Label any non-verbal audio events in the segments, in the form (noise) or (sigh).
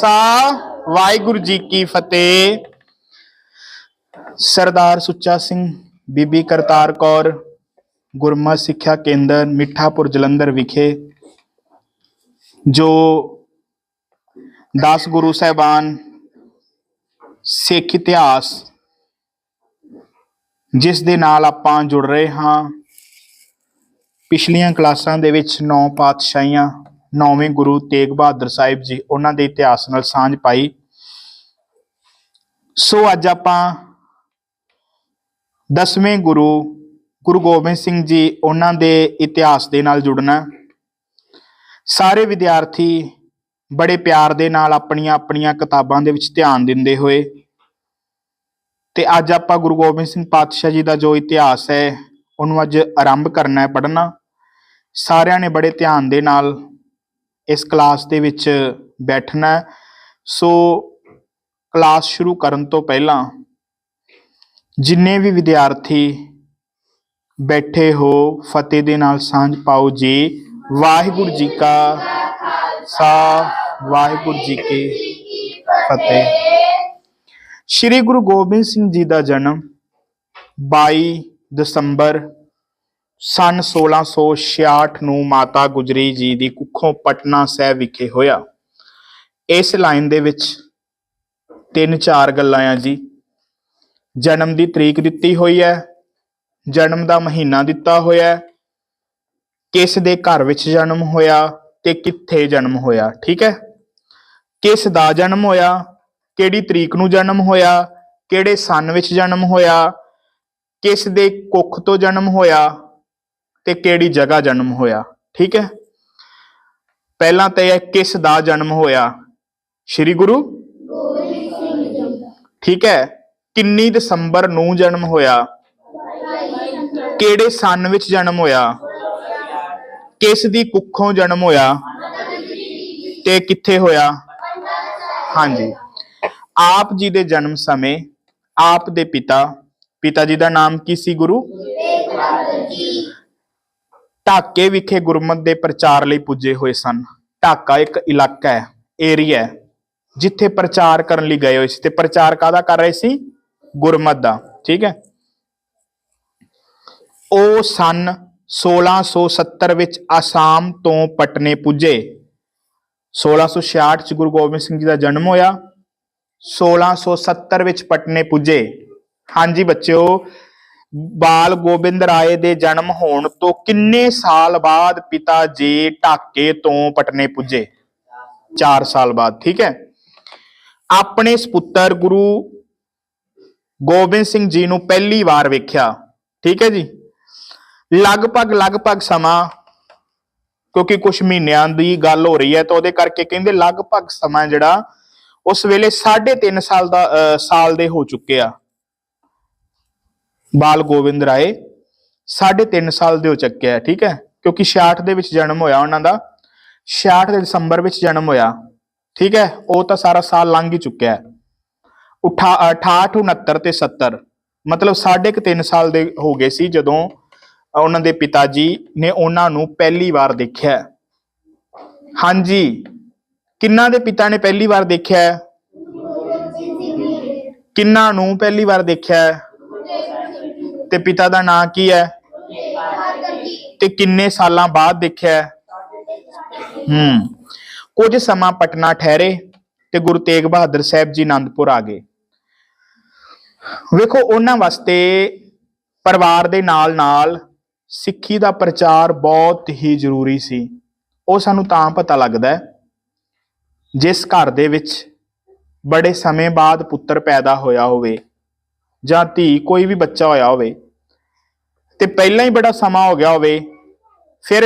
ਖਾਲਸਾ, ਵਾਹਿਗੁਰੂ ਜੀ ਕੀ ਫਤਿਹ। ਸਰਦਾਰ ਸੁੱਚਾ ਸਿੰਘ, ਬੀਬੀ ਕਰਤਾਰ ਕੌਰ, ਗੁਰਮਤਿ ਸਿੱਖਿਆ ਕੇਂਦਰ, ਮਿੱਠਾਪੁਰ, ਜਲੰਧਰ ਵਿਖੇ, ਜੋ 10 ਗੁਰੂ ਸਾਹਿਬਾਨ ਸਿੱਖ ਇਤਿਹਾਸ, ਜਿਸ ਦੇ ਨਾਲ ਆਪਾਂ ਜੁੜ ਰਹੇ ਹਾਂ, ਪਿਛਲੀਆਂ ਕਲਾਸਾਂ ਦੇ ਵਿੱਚ ਨੌ ਪਾਤਸ਼ਾਹੀਆਂ ਨੌਵੇਂ ਗੁਰੂ ਤੇਗ ਬਹਾਦਰ ਸਾਹਿਬ ਜੀ ਉਹਨਾਂ ਦੇ ਇਤਿਹਾਸ ਨਾਲ ਸਾਂਝ ਪਾਈ। ਸੋ ਅੱਜ ਆਪਾਂ ਦਸਵੇਂ ਗੁਰੂ ਗੁਰੂ ਗੋਬਿੰਦ ਸਿੰਘ ਜੀ ਉਹਨਾਂ ਦੇ ਇਤਿਹਾਸ ਦੇ ਨਾਲ ਜੁੜਨਾ। ਸਾਰੇ ਵਿਦਿਆਰਥੀ ਬੜੇ ਪਿਆਰ ਦੇ ਨਾਲ ਆਪਣੀਆਂ ਆਪਣੀਆਂ ਕਿਤਾਬਾਂ ਦੇ ਵਿੱਚ ਧਿਆਨ ਦਿੰਦੇ ਹੋਏ ਤੇ ਅੱਜ ਆਪਾਂ ਗੁਰੂ ਗੋਬਿੰਦ ਸਿੰਘ ਪਾਤਸ਼ਾਹ ਜੀ ਦਾ ਜੋ ਇਤਿਹਾਸ ਹੈ ਉਹਨੂੰ ਅੱਜ ਆਰੰਭ ਕਰਨਾ ਹੈ ਪੜ੍ਹਨਾ। ਸਾਰਿਆਂ ਨੇ ਬੜੇ ਧਿਆਨ ਦੇ ਨਾਲ ਇਸ ਕਲਾਸ ਦੇ ਵਿੱਚ ਬੈਠਣਾ ਸੋ ਕਲਾਸ ਸ਼ੁਰੂ ਕਰਨ ਤੋਂ ਪਹਿਲਾਂ ਜਿੰਨੇ ਵੀ ਵਿਦਿਆਰਥੀ ਬੈਠੇ ਹੋ, ਫਤਿਹ ਦੇ ਨਾਲ ਸਾਂਝ ਪਾਓ ਜੀ। ਵਾਹਿਗੁਰੂ ਜੀ ਕਾ ਸਾ ਵਾਹਿਗੁਰੂ ਜੀ ਕੀ ਫਤਿਹ। ਸ਼੍ਰੀ ਗੁਰੂ ਗੋਬਿੰਦ ਸਿੰਘ ਜੀ ਦਾ ਜਨਮ 22 ਦਸੰਬਰ ਸਨ 1666 ਨੂੰ ਮਾਤਾ ਗੁਜਰੀ ਜੀ ਦੀ ਕੁੱਖੋਂ ਪਟਨਾ ਸਾਹਿਬ ਵਿਖੇ ਹੋਇਆ। ਇਸ ਲਾਈਨ ਦੇ ਵਿੱਚ ਤਿੰਨ ਚਾਰ ਗੱਲਾਂ ਆ ਜੀ। ਜਨਮ ਦੀ ਤਰੀਕ ਦਿੱਤੀ ਹੋਈ ਹੈ, ਜਨਮ ਦਾ ਮਹੀਨਾ ਦਿੱਤਾ ਹੋਇਆ ਹੈ, ਕਿਸ ਦੇ ਘਰ ਵਿੱਚ ਜਨਮ ਹੋਇਆ ਤੇ ਕਿੱਥੇ ਜਨਮ ਹੋਇਆ, ਠੀਕ ਹੈ? ਕਿਸ ਦਾ ਜਨਮ ਹੋਇਆ, ਕਿਹੜੀ ਤਰੀਕ ਨੂੰ ਜਨਮ ਹੋਇਆ, ਕਿਹੜੇ ਸਨ ਵਿੱਚ ਜਨਮ ਹੋਇਆ, ਕਿਸ ਦੇ ਕੁੱਖ ਤੋਂ ਜਨਮ ਹੋਇਆ ਤੇ ਕਿਹੜੀ ਜਗ੍ਹਾ ਜਨਮ ਹੋਇਆ? ਠੀਕ ਹੈ? ਪਹਿਲਾਂ ਤਾਂ ਇਹ ਕਿਸ ਦਾ ਜਨਮ ਹੋਇਆ? ਸ੍ਰੀ ਗੁਰੂ ਠੀਕ ਹੈ? ਕਿੰਨੀ ਦਸੰਬਰ ਨੂੰ ਜਨਮ ਹੋਇਆ? ਕਿਹੜੇ ਸਨ ਵਿੱਚ ਜਨਮ ਹੋਇਆ? ਕਿਸ ਦੀ ਕੁੱਖੋਂ ਜਨਮ ਹੋਇਆ? ਤੇ ਕਿੱਥੇ ਹੋਇਆ? ਹਾਂਜੀ। ਆਪ ਜੀ ਦੇ ਜਨਮ ਸਮੇਂ ਆਪ ਦੇ ਪਿਤਾ ਪਿਤਾ ਜੀ ਦਾ ਨਾਮ ਕੀ ਸੀ ਗੁਰੂ? ਢਾਕੇ ਵਿਖੇ ਗੁਰਮਤ ਦੇ ਪ੍ਰਚਾਰ ਲਈ ਪੁੱਜੇ ਹੋਏ ਸਨ। ਢਾਕਾ ਇੱਕ ਇਲਾਕਾ ਹੈ ਏਰੀਆ ਹੈ, ਜਿੱਥੇ ਪ੍ਰਚਾਰ ਕਰਨ ਲਈ ਗਏ ਹੋਏ ਸੀ। ਤੇ ਪ੍ਰਚਾਰ ਕਾਦਾ ਕਰ ਰਹੇ ਸੀ? ਗੁਰਮਤ ਦਾ, ਠੀਕ ਹੈ? ਉਹ ਸਨ 1670 ਵਿੱਚ ਆਸਾਮ ਤੋਂ ਪਟਨੇ ਪੁੱਜੇ। 1666 ਚ ਗੁਰੂ ਗੋਬਿੰਦ ਸਿੰਘ ਜੀ ਦਾ ਜਨਮ ਹੋਇਆ। 1670 ਵਿੱਚ ਪਟਨੇ ਪੁੱਜੇ। ਹਾਂਜੀ ਬੱਚਿਓ ਬਾਲ ਗੋਬਿੰਦ ਰਾਏ ਦੇ ਜਨਮ ਹੋਣ ਤੋਂ ਕਿੰਨੇ ਸਾਲ ਬਾਅਦ ਪਿਤਾ ਜੀ ਢਾਕੇ ਤੋਂ ਪਟਨੇ ਪੁੱਜੇ? 4 ਸਾਲ ਬਾਅਦ ਠੀਕ ਹੈ? ਆਪਣੇ ਸੁਪੁੱਤਰ ਗੁਰੂ ਗੋਬਿੰਦ ਸਿੰਘ ਜੀ ਨੂੰ ਪਹਿਲੀ ਵਾਰ ਵੇਖਿਆ ਠੀਕ ਹੈ ਜੀ? ਲਗਭਗ ਲਗਭਗ ਸਮਾਂ ਕਿਉਂਕਿ ਕੁਝ ਮਹੀਨਿਆਂ ਦੀ ਗੱਲ ਹੋ ਰਹੀ ਹੈ ਤਾਂ ਉਹਦੇ ਕਰਕੇ ਕਹਿੰਦੇ ਲਗਭਗ ਸਮਾਂ ਜਿਹੜਾ ਉਸ ਵੇਲੇ 3.5 ਸਾਲ ਦਾ ਅਹ, ਸਾਲ ਦੇ ਹੋ ਚੁੱਕੇ ਆ। ਬਾਲ ਗੋਬਿੰਦ ਰਾਏ 3.5 ਸਾਲ ਦੇ ਹੋ ਚੁੱਕੇ ਠੀਕ ਹੈ? ਕਿਉਂਕਿ 66 ਦੇ ਵਿੱਚ ਜਨਮ ਹੋਇਆ ਉਹਨਾਂ ਦਾ 66 ਦੇ ਦਸੰਬਰ ਵਿੱਚ ਜਨਮ ਹੋਇਆ, ਠੀਕ ਹੈ? ਉਹ ਤਾਂ ਸਾਰਾ ਸਾਲ ਲੰਘ ਹੀ ਚੁੱਕਿਆ ਹੈ। ਉਠਾ 68 69 ਤੇ 70 ਮਤਲਬ ਸਾਢੇ ਕੁ 3 ਸਾਲ ਦੇ ਹੋ ਗਏ ਸੀ ਜਦੋਂ ਉਹਨਾਂ ਦੇ ਪਿਤਾ ਜੀ ਨੇ ਉਹਨਾਂ ਨੂੰ ਪਹਿਲੀ ਵਾਰ ਦੇਖਿਆ ਹਾਂਜੀ, ਕਿੰਨਾ ਦੇ ਪਿਤਾ ਨੇ ਪਹਿਲੀ ਵਾਰ ਦੇਖਿਆ ਕਿੰਨਾ ਨੂੰ ਪਹਿਲੀ ਵਾਰ ਦੇਖਿਆ ਤੇ ਪਿਤਾ ਦਾ ਨਾਂ ਕੀ ਹੈ? ਤੇ ਕਿੰਨੇ ਸਾਲਾਂ ਬਾਅਦ ਦੇਖਿਆ ਹੈ? ਹੂੰ। ਕੁਝ ਸਮਾਂ ਪਟਨਾ ਠਹਿਰੇ ਤੇ ਗੁਰੂ ਤੇਗ ਬਹਾਦਰ ਸਾਹਿਬ ਜੀ ਆਨੰਦਪੁਰ ਆ ਗਏ। ਵੇਖੋ, ਉਹਨਾਂ ਵਾਸਤੇ ਪਰਿਵਾਰ ਦੇ ਨਾਲ ਨਾਲ ਸਿੱਖੀ ਦਾ ਪ੍ਰਚਾਰ ਬਹੁਤ ਹੀ ਜ਼ਰੂਰੀ ਸੀ। ਉਹ ਸਾਨੂੰ ਤਾਂ ਪਤਾ ਲੱਗਦਾ ਜਿਸ ਘਰ ਦੇ ਵਿੱਚ ਬੜੇ ਸਮੇਂ ਬਾਅਦ ਪੁੱਤਰ ਪੈਦਾ ਹੋਇਆ ਹੋਵੇ ਜਾਂ ਧੀ ਕੋਈ ਵੀ ਬੱਚਾ ਹੋਇਆ ਹੋਵੇ ਤੇ ਪਹਿਲਾਂ ਹੀ ਬੜਾ ਸਮਾਂ ਹੋ ਗਿਆ ਹੋਵੇ, ਫਿਰ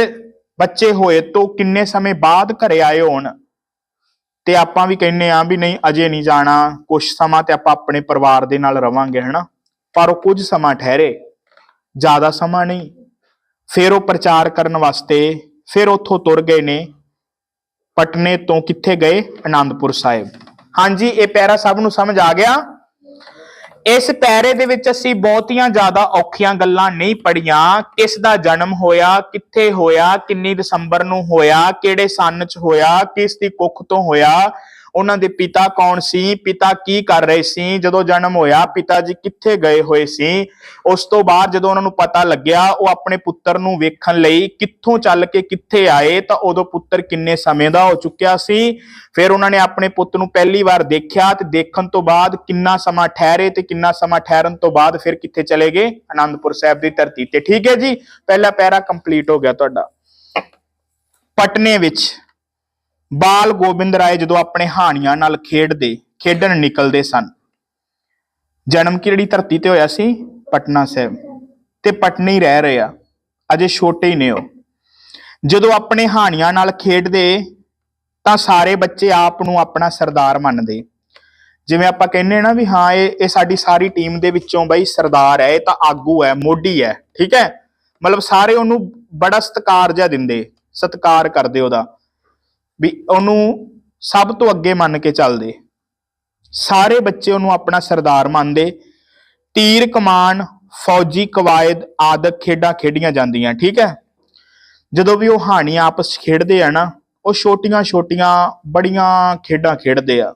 ਬੱਚੇ ਹੋਏ ਤੋਂ ਕਿੰਨੇ ਸਮੇਂ ਬਾਅਦ ਘਰੇ ਆਏ ਹੋਣ, ਤੇ ਆਪਾਂ ਵੀ ਕਹਿੰਨੇ ਆ ਵੀ ਨਹੀਂ, ਅਜੇ ਨਹੀਂ ਜਾਣਾ ਕੁਝ ਸਮਾਂ ਤੇ ਆਪਾਂ ਆਪਣੇ ਪਰਿਵਾਰ ਦੇ ਨਾਲ ਰਵਾਂਗੇ, ਹਨਾ? ਪਰ ਉਹ ਕੁਝ ਸਮਾਂ ਠਹਿਰੇ, ਜ਼ਿਆਦਾ ਸਮਾਂ ਨਹੀਂ। ਫਿਰ ਉਹ ਪ੍ਰਚਾਰ ਕਰਨ ਵਾਸਤੇ ਫਿਰ ਉੱਥੋਂ ਤੁਰ ਗਏ ਨੇ, ਪਟਨੇ ਤੋਂ ਕਿੱਥੇ ਗਏ? ਆਨੰਦਪੁਰ ਸਾਹਿਬ। ਹਾਂਜੀ, ਇਹ ਪੈਰਾ ਸਭ ਨੂੰ ਸਮਝ ਆ ਗਿਆ? ਇਸ ਪੈਰੇ ਦੇ ਵਿੱਚ ਅਸੀਂ ਬਹੁਤੀਆਂ ਜ਼ਿਆਦਾ ਔਖੀਆਂ ਗੱਲਾਂ ਨਹੀਂ ਪੜੀਆਂ ਕਿਸ ਦਾ ਜਨਮ ਹੋਇਆ, ਕਿੱਥੇ ਹੋਇਆ, ਕਿੰਨੀ ਦਸੰਬਰ ਨੂੰ ਹੋਇਆ, ਕਿਹੜੇ ਸੰਨ ਚ ਹੋਇਆ, ਕਿਸ ਦੀ ਕੁੱਖ ਤੋਂ ਹੋਇਆ। ਉਹਨਾਂ ਦੇ ਪਿਤਾ ਕੌਣ ਸੀ? ਪਿਤਾ ਕੀ ਕਰ ਰਹੇ ਸੀ? ਜਦੋਂ ਜਨਮ ਹੋਇਆ, ਪਿਤਾ ਜੀ ਕਿੱਥੇ ਗਏ ਹੋਏ ਸੀ? ਉਸ ਤੋਂ ਬਾਅਦ ਜਦੋਂ ਉਹਨਾਂ ਨੂੰ ਪਤਾ ਲੱਗਿਆ, ਉਹ ਆਪਣੇ ਪੁੱਤਰ ਨੂੰ ਵੇਖਣ ਲਈ ਕਿੱਥੋਂ ਚੱਲ ਕੇ ਕਿੱਥੇ ਆਏ, ਤਾਂ ਉਦੋਂ ਪੁੱਤਰ ਕਿੰਨੇ ਸਮੇਂ ਦਾ ਹੋ ਚੁੱਕਿਆ ਸੀ? ਫਿਰ ਉਹਨਾਂ ਨੇ ਆਪਣੇ ਪੁੱਤ ਨੂੰ ਪਹਿਲੀ ਵਾਰ ਦੇਖਿਆ ਤੇ ਦੇਖਣ ਤੋਂ ਬਾਅਦ ਕਿੰਨਾ ਸਮਾਂ ਠਹਿਰੇ ਤੇ ਕਿੰਨਾ ਸਮਾਂ ਠਹਿਰਨ ਤੋਂ ਬਾਅਦ ਫਿਰ ਕਿੱਥੇ ਚਲੇ ਗਏ? ਆਨੰਦਪੁਰ ਸਾਹਿਬ ਦੀ ਧਰਤੀ ਤੇ। ਠੀਕ ਹੈ ਜੀ? ਪਹਿਲਾ ਪੈਰਾ ਕੰਪਲੀਟ ਹੋ ਗਿਆ ਤੁਹਾਡਾ। ਪਟਨੇ ਵਿੱਚ। ਬਾਲ ਗੋਬਿੰਦ ਰਾਏ ਜਦੋਂ ਆਪਣੇ ਹਾਣੀਆਂ ਨਾਲ ਖੇਡਦੇ, ਖੇਡਣ ਨਿਕਲਦੇ ਸਨ। ਜਨਮ ਕਿਹੜੀ ਧਰਤੀ ਤੇ ਹੋਇਆ ਸੀ? ਪਟਨਾ ਸਾਹਿਬ। ਤੇ ਪਟਨੇ ਹੀ ਰਹਿ ਰਹੇ ਆ। ਅਜੇ ਛੋਟੇ ਹੀ ਨੇ ਉਹ। ਜਦੋਂ ਆਪਣੇ ਹਾਣੀਆਂ ਨਾਲ ਖੇਡਦੇ, ਤਾਂ ਸਾਰੇ ਬੱਚੇ ਆਪ ਨੂੰ ਆਪਣਾ ਸਰਦਾਰ ਮੰਨਦੇ। ਜਿਵੇਂ ਆਪਾਂ ਕਹਿੰਨੇ ਨਾ ਵੀ ਹਾਂ, ਇਹ ਇਹ ਸਾਡੀ ਸਾਰੀ ਟੀਮ ਦੇ ਵਿੱਚੋਂ ਬਈ ਸਰਦਾਰ ਹੈ, ਇਹ ਤਾਂ ਆਗੂ ਹੈ, ਮੋਢੀ ਹੈ, ਠੀਕ ਹੈ? ਮਤਲਬ ਸਾਰੇ ਉਹਨੂੰ ਬੜਾ ਸਤਿਕਾਰ ਜਿਹਾ ਦਿੰਦੇ, ਸਤਿਕਾਰ ਕਰਦੇ ਉਹਦਾ। ਵੀ ਉਹਨੂੰ ਸਭ ਤੋਂ ਅੱਗੇ ਮੰਨ ਕੇ ਚੱਲਦੇ ਸਾਰੇ ਬੱਚੇ ਉਹਨੂੰ ਆਪਣਾ ਸਰਦਾਰ ਮੰਨਦੇ। ਤੀਰ, ਕਮਾਨ, ਫੌਜੀ, ਕਵਾਇਦ ਆਦਿਕ ਖੇਡਾਂ ਖੇਡੀਆਂ ਜਾਂਦੀਆਂ, ਠੀਕ ਹੈ? ਜਦੋਂ ਵੀ ਉਹ ਹਾਣੀਆਂ ਆਪਸ ਖੇਡਦੇ ਆ ਨਾ, ਉਹ ਛੋਟੀਆਂ ਛੋਟੀਆਂ ਬੜੀਆਂ ਖੇਡਾਂ ਖੇਡਦੇ ਆ।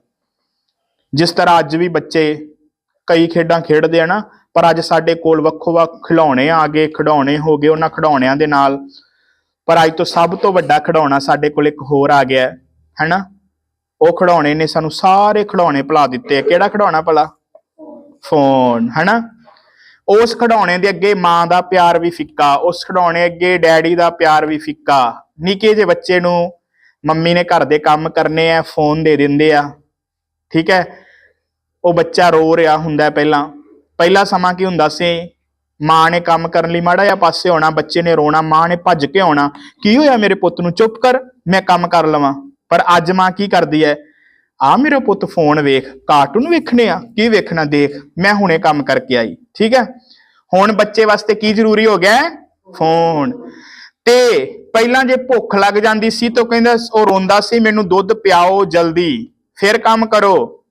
ਜਿਸ ਤਰ੍ਹਾਂ ਅੱਜ ਵੀ ਬੱਚੇ ਕਈ ਖੇਡਾਂ ਖੇਡਦੇ ਆ ਨਾ, ਪਰ ਅੱਜ ਸਾਡੇ ਕੋਲ ਵੱਖੋ ਵੱਖ ਖਿਡੌਣੇ ਆ ਗਏ, ਖਿਡੌਣੇ ਹੋ ਗਏ ਉਹਨਾਂ ਖਿਡੌਣਿਆਂ ਦੇ ਨਾਲ। ਪਰ ਅੱਜ ਤੋਂ ਸਭ ਤੋਂ ਵੱਡਾ ਖਿਡੌਣਾ ਸਾਡੇ ਕੋਲ ਇੱਕ ਹੋਰ ਆ ਗਿਆ ਹੈ ਨਾ ਉਹ ਖਿਡੌਣੇ ਨੇ ਸਾਨੂੰ ਸਾਰੇ ਖਿਡੌਣੇ ਭੁਲਾ ਦਿੱਤੇ ਆ। ਕਿਹੜਾ ਖਿਡੌਣਾ ਭਲਾ? ਫੋਨ ਹੈ ਨਾ ਉਸ ਖਿਡੌਣੇ ਦੇ ਅੱਗੇ ਮਾਂ ਦਾ ਪਿਆਰ ਵੀ ਫਿੱਕਾ, ਉਸ ਖਿਡੌਣੇ ਅੱਗੇ ਡੈਡੀ ਦਾ ਪਿਆਰ ਵੀ ਫਿੱਕਾ। ਨਿੱਕੇ ਜਿਹੇ ਬੱਚੇ ਨੂੰ ਮੰਮੀ ਨੇ ਘਰ ਦੇ ਕੰਮ ਕਰਨੇ ਆ, ਫੋਨ ਦੇ ਦਿੰਦੇ ਆ, ਠੀਕ ਹੈ? ਉਹ ਬੱਚਾ ਰੋ ਰਿਹਾ ਹੁੰਦਾ ਪਹਿਲਾਂ। ਪਹਿਲਾ ਸਮਾਂ ਕੀ ਹੁੰਦਾ ਸੀ? ਮਾਂ ਨੇ ਕੰਮ ਕਰਨ ਲਈ ਮਾੜਾ ਜਿਹਾ ਪਾਸੇ ਹੋਣਾ, ਬੱਚੇ ਨੇ ਰੋਣਾ, ਮਾਂ ਨੇ ਭੱਜ ਕੇ ਆਉਣਾ। ਕੀ ਹੋਇਆ ਮੇਰੇ ਪੁੱਤ ਨੂੰ? ਚੁੱਪ ਕਰ, ਮੈਂ ਕੰਮ ਕਰ ਲਵਾਂ। ਪਰ ਅੱਜ ਮਾਂ ਕੀ ਕਰਦੀ ਹੈ ਆ ਮੇਰੇ ਪੁੱਤ ਫੋਨ ਵੇਖ, ਕਾਰਟੂਨ ਵੇਖਣੇ ਆ, ਕੀ ਵੇਖਣਾ ਦੇਖ। ਮੈਂ ਹੁਣੇ ਕੰਮ ਕਰਕੇ ਆਈ, ਠੀਕ ਹੈ ਹੁਣ ਬੱਚੇ ਵਾਸਤੇ ਕੀ ਜ਼ਰੂਰੀ ਹੋ ਗਿਆ ਫੋਨ। ਤੇ ਪਹਿਲਾਂ ਜੇ ਭੁੱਖ ਲੱਗ ਜਾਂਦੀ ਸੀ ਤਾਂ ਉਹ ਕਹਿੰਦਾ, ਉਹ ਰੋਂਦਾ ਸੀ, ਮੈਨੂੰ ਦੁੱਧ ਪਿਆਓ ਜਲਦੀ, ਫਿਰ ਕੰਮ ਕਰੋ।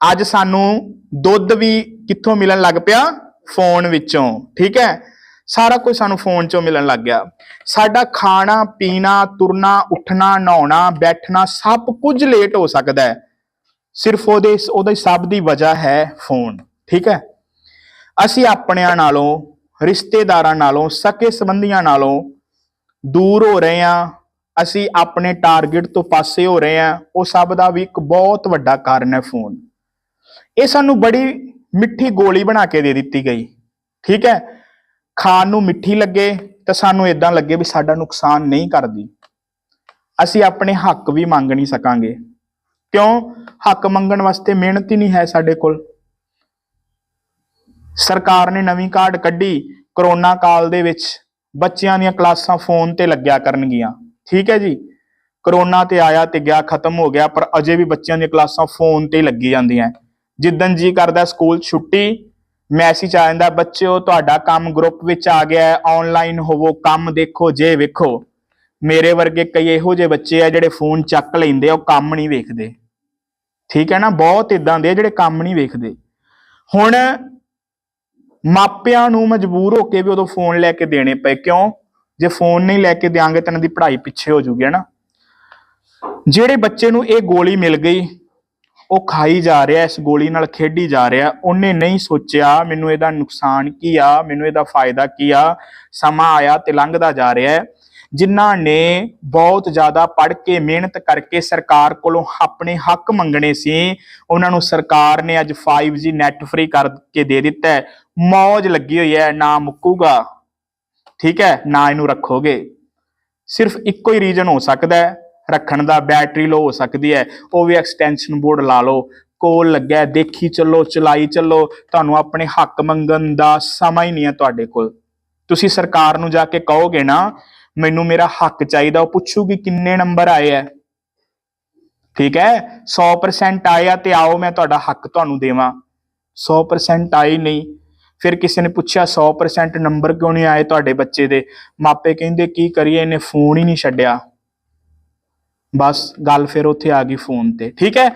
ਅੱਜ ਸਾਨੂੰ ਦੁੱਧ ਵੀ ਕਿੱਥੋਂ ਮਿਲਣ ਲੱਗ ਪਿਆ? ਫੋਨ ਵਿੱਚੋਂ, ਠੀਕ ਹੈ? ਸਾਰਾ ਕੁਝ ਸਾਨੂੰ ਫੋਨ ਚੋਂ ਮਿਲਣ ਲੱਗ ਗਿਆ। ਸਾਡਾ ਖਾਣਾ, ਪੀਣਾ, ਤੁਰਨਾ, ਉੱਠਣਾ, ਨਹਾਉਣਾ, ਬੈਠਣਾ ਸਭ ਕੁਝ ਲੇਟ ਹੋ ਸਕਦਾ ਹੈ। ਸਿਰਫ ਉਹਦੇ ਉਹਦੇ ਸਭ ਦੀ ਵਜ੍ਹਾ ਹੈ ਫੋਨ, ਠੀਕ ਹੈ? ਅਸੀਂ ਆਪਣਿਆਂ ਨਾਲੋਂ, ਰਿਸ਼ਤੇਦਾਰਾਂ ਨਾਲੋਂ, ਸਕੇ ਸੰਬੰਧੀਆਂ ਨਾਲੋਂ ਦੂਰ ਹੋ ਰਹੇ ਹਾਂ। ਅਸੀਂ ਆਪਣੇ ਟਾਰਗੇਟ ਤੋਂ ਪਾਸੇ ਹੋ ਰਹੇ ਹਾਂ। ਉਹ ਸਭ ਦਾ ਵੀ ਇੱਕ ਬਹੁਤ ਵੱਡਾ ਕਾਰਨ ਹੈ ਫੋਨ। ਇਹ ਸਾਨੂੰ ਬੜੀ ਮਿੱਠੀ ਗੋਲੀ ਬਣਾ ਕੇ ਦੇ ਦਿੱਤੀ ਗਈ। ਠੀਕ ਹੈ? ਖਾਣ ਨੂੰ ਮਿੱਠੀ ਲੱਗੇ ਤਾਂ ਸਾਨੂੰ ਇਦਾਂ ਲੱਗੇ ਵੀ ਸਾਡਾ ਨੁਕਸਾਨ ਨਹੀਂ ਕਰਦੀ। ਅਸੀਂ ਆਪਣੇ ਹੱਕ ਵੀ ਮੰਗ ਨਹੀਂ ਸਕਾਂਗੇ। ਕਿਉਂ? ਹੱਕ ਮੰਗਣ ਵਾਸਤੇ ਮਿਹਨਤ ਹੀ ਨਹੀਂ ਹੈ ਸਾਡੇ ਕੋਲ। ਸਰਕਾਰ ਨੇ ਨਵੀਂ ਕਾਰਡ ਕੱਢੀ ਕਰੋਨਾ ਕਾਲ ਦੇ ਵਿੱਚ। ਬੱਚਿਆਂ ਦੀਆਂ ਕਲਾਸਾਂ ਫੋਨ ਤੇ ਲੱਗਿਆ ਕਰਨਗੀਆਂ। ਠੀਕ ਹੈ ਜੀ? ਕਰੋਨਾ ਤੇ ਆਇਆ ਤੇ ਗਿਆ, ਖਤਮ ਹੋ ਗਿਆ, ਪਰ ਅਜੇ ਵੀ ਬੱਚਿਆਂ ਦੀਆਂ ਕਲਾਸਾਂ ਫੋਨ ਤੇ ਹੀ ਲੱਗੀ ਜਾਂਦੀਆਂ। ਜਿੱਦਨ ਜੀ ਕਰਦਾ ਸਕੂਲ ਛੁੱਟੀ, ਮੈਸੇਜ ਆ ਜਾਂਦਾ, ਬੱਚਿਓ, ਤੁਹਾਡਾ ਕੰਮ ਗਰੁੱਪ ਵਿੱਚ ਆ ਗਿਆ ਹੈ ਆਨਲਾਈਨ ਹੋਵੋ, ਕੰਮ ਦੇਖੋ, ਜੇ ਵੇਖੋ। ਮੇਰੇ ਵਰਗੇ ਕਈ ਇਹੋ ਜਿਹੇ ਬੱਚੇ ਆ ਜਿਹੜੇ ਫੋਨ ਚੱਕ ਲੈਂਦੇ ਆ, ਉਹ ਕੰਮ ਨਹੀਂ ਵੇਖਦੇ। ਠੀਕ ਹੈ ਨਾ? ਬਹੁਤ ਇਦਾਂ ਦੇ ਆ ਜਿਹੜੇ ਕੰਮ ਨਹੀਂ ਵੇਖਦੇ। ਹੁਣ ਮਾਪਿਆਂ ਨੂੰ ਮਜਬੂਰ ਹੋ ਕੇ ਵੀ ਉਦੋਂ ਫੋਨ ਲੈ ਕੇ ਦੇਣੇ ਪਏ। ਕਿਉਂ? ਜੇ ਫੋਨ ਨਹੀਂ ਲੈ ਕੇ ਦਿਆਂਗੇ ਤਾਂ ਇਹਨਾਂ ਦੀ ਪੜ੍ਹਾਈ ਪਿੱਛੇ ਹੋ ਜੂਗੀ ਨਾ? ਜਿਹੜੇ ਬੱਚੇ ਨੂੰ ਇਹ ਗੋਲੀ ਮਿਲ ਗਈ ਉਹ ਖਾਈ ਜਾ ਰਿਹਾ, ਇਸ ਗੋਲੀ ਨਾਲ ਖੇਡੀ ਜਾ ਰਿਹਾ। ਉਹਨੇ ਨਹੀਂ ਸੋਚਿਆ, ਮੈਨੂੰ ਇਹਦਾ ਨੁਕਸਾਨ ਕੀ ਆ, ਮੈਨੂੰ ਇਹਦਾ ਫਾਇਦਾ ਕੀ ਆ? ਸਮਾਂ ਆਇਆ ਤੇ ਲੰਘਦਾ ਜਾ ਰਿਹਾ ਹੈ। ਜਿਨ੍ਹਾਂ ਨੇ ਬਹੁਤ ਜ਼ਿਆਦਾ ਪੜ੍ਹ ਕੇ ਮਿਹਨਤ ਕਰਕੇ ਸਰਕਾਰ ਕੋਲੋਂ ਆਪਣੇ ਹੱਕ ਮੰਗਣੇ ਸੀ, ਉਹਨਾਂ ਨੂੰ ਸਰਕਾਰ ਨੇ ਅੱਜ 5G ਨੈਟ ਫ੍ਰੀ ਕਰਕੇ ਦੇ ਦਿੱਤਾ ਹੈ। ਮੌਜ ਲੱਗੀ ਹੋਈ ਹੈ, ਨਾ ਮੁੱਕੂਗਾ। ਠੀਕ ਹੈ, ਨਾ ਇਹਨੂੰ ਰੱਖੋਗੇ। ਸਿਰਫ ਇੱਕੋ ਹੀ ਰੀਜਨ ਹੋ ਸਕਦਾ ਹੈ। ਰੱਖਣ ਦਾ ਬੈਟਰੀ ਲੋ ਹੋ ਸਕਦੀ ਹੈ। ਉਹ ਵੀ ਐਕਸਟੈਂਸ਼ਨ ਬੋਰਡ ਲਾ ਲਓ। ਕੋਲ ਲੱਗਿਆ ਦੇਖੀ ਚੱਲੋ, ਚਲਾਈ ਚੱਲੋ। ਤੁਹਾਨੂੰ ਆਪਣੇ ਹੱਕ ਮੰਗਣ ਦਾ ਸਮਾਂ ਹੀ ਨਹੀਂ ਹੈ ਤੁਹਾਡੇ ਕੋਲ। ਤੁਸੀਂ ਸਰਕਾਰ ਨੂੰ ਜਾ ਕੇ ਕਹੋਗੇ ਨਾ, ਮੈਨੂੰ ਮੇਰਾ ਹੱਕ ਚਾਹੀਦਾ। ਉਹ ਪੁੱਛੂਗੀ, ਕਿੰਨੇ ਨੰਬਰ ਆਏ ਹੈ? ਠੀਕ ਹੈ? 100% ਆਇਆ ਤੇ ਆਓ, ਮੈਂ ਤੁਹਾਡਾ ਹੱਕ ਤੁਹਾਨੂੰ ਦੇਵਾਂ। 100% ਆਈ ਨਹੀਂ। ਫਿਰ ਕਿਸੇ ਨੇ ਪੁੱਛਿਆ 100% ਨੰਬਰ ਕਿਉਂ ਨਹੀਂ ਆਏ ਤੁਹਾਡੇ ਬੱਚੇ ਦੇ? ਮਾਪੇ ਕਹਿੰਦੇ, ਕੀ ਕਰੀਏ? ਇਹਨੇ ਫੋਨ ਹੀ ਨਹੀਂ ਛੱਡਿਆ। ਬਸ ਗੱਲ ਫਿਰ ਉੱਥੇ ਆ ਗਈ ਫੋਨ ਤੇ। ਠੀਕ ਹੈ?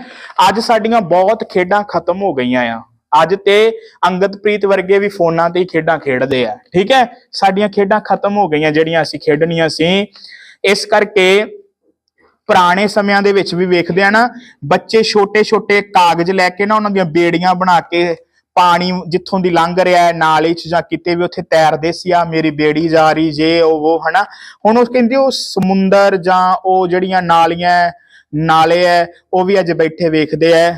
ਅੱਜ ਸਾਡੀਆਂ ਬਹੁਤ ਖੇਡਾਂ ਖਤਮ ਹੋ ਗਈਆਂ ਆ। ਅੱਜ ਤੇ ਅੰਗਦਪ੍ਰੀਤ ਵਰਗੇ ਵੀ ਫੋਨਾਂ ਤੇ ਹੀ ਖੇਡਾਂ ਖੇਡਦੇ ਆ। ਠੀਕ ਹੈ? ਸਾਡੀਆਂ ਖੇਡਾਂ ਖਤਮ ਹੋ ਗਈਆਂ ਜਿਹੜੀਆਂ ਅਸੀਂ ਖੇਡਣੀਆਂ ਸੀ। ਇਸ ਕਰਕੇ ਪੁਰਾਣੇ ਸਮਿਆਂ ਦੇ ਵਿੱਚ ਵੀ ਵੇਖਦੇ ਆ ਨਾ, ਬੱਚੇ ਛੋਟੇ ਛੋਟੇ ਕਾਗਜ਼ ਲੈ ਕੇ ਨਾ ਉਹਨਾਂ ਦੀਆਂ ਬੇੜੀਆਂ ਬਣਾ ਕੇ ਪਾਣੀ ਜਿੱਥੋਂ ਦੀ ਲੰਘ ਰਿਹਾ ਹੈ, ਨਾਲੇ ਚ ਜਾਂ ਕਿਤੇ ਵੀ ਉੱਥੇ ਤੈਰਦੇ ਸੀ ਆ ਮੇਰੀ ਬੇੜੀ ਜਾ ਰਹੀ ਜੇ, ਉਹ ਉਹ, ਹਨਾ? ਹੁਣ ਉਹ ਕਹਿੰਦੇ ਉਹ ਸਮੁੰਦਰ ਜਾਂ ਉਹ ਜਿਹੜੀਆਂ ਨਾਲੀਆਂ ਨਾਲੇ ਹੈ, ਉਹ ਵੀ ਅੱਜ ਬੈਠੇ ਵੇਖਦੇ ਐ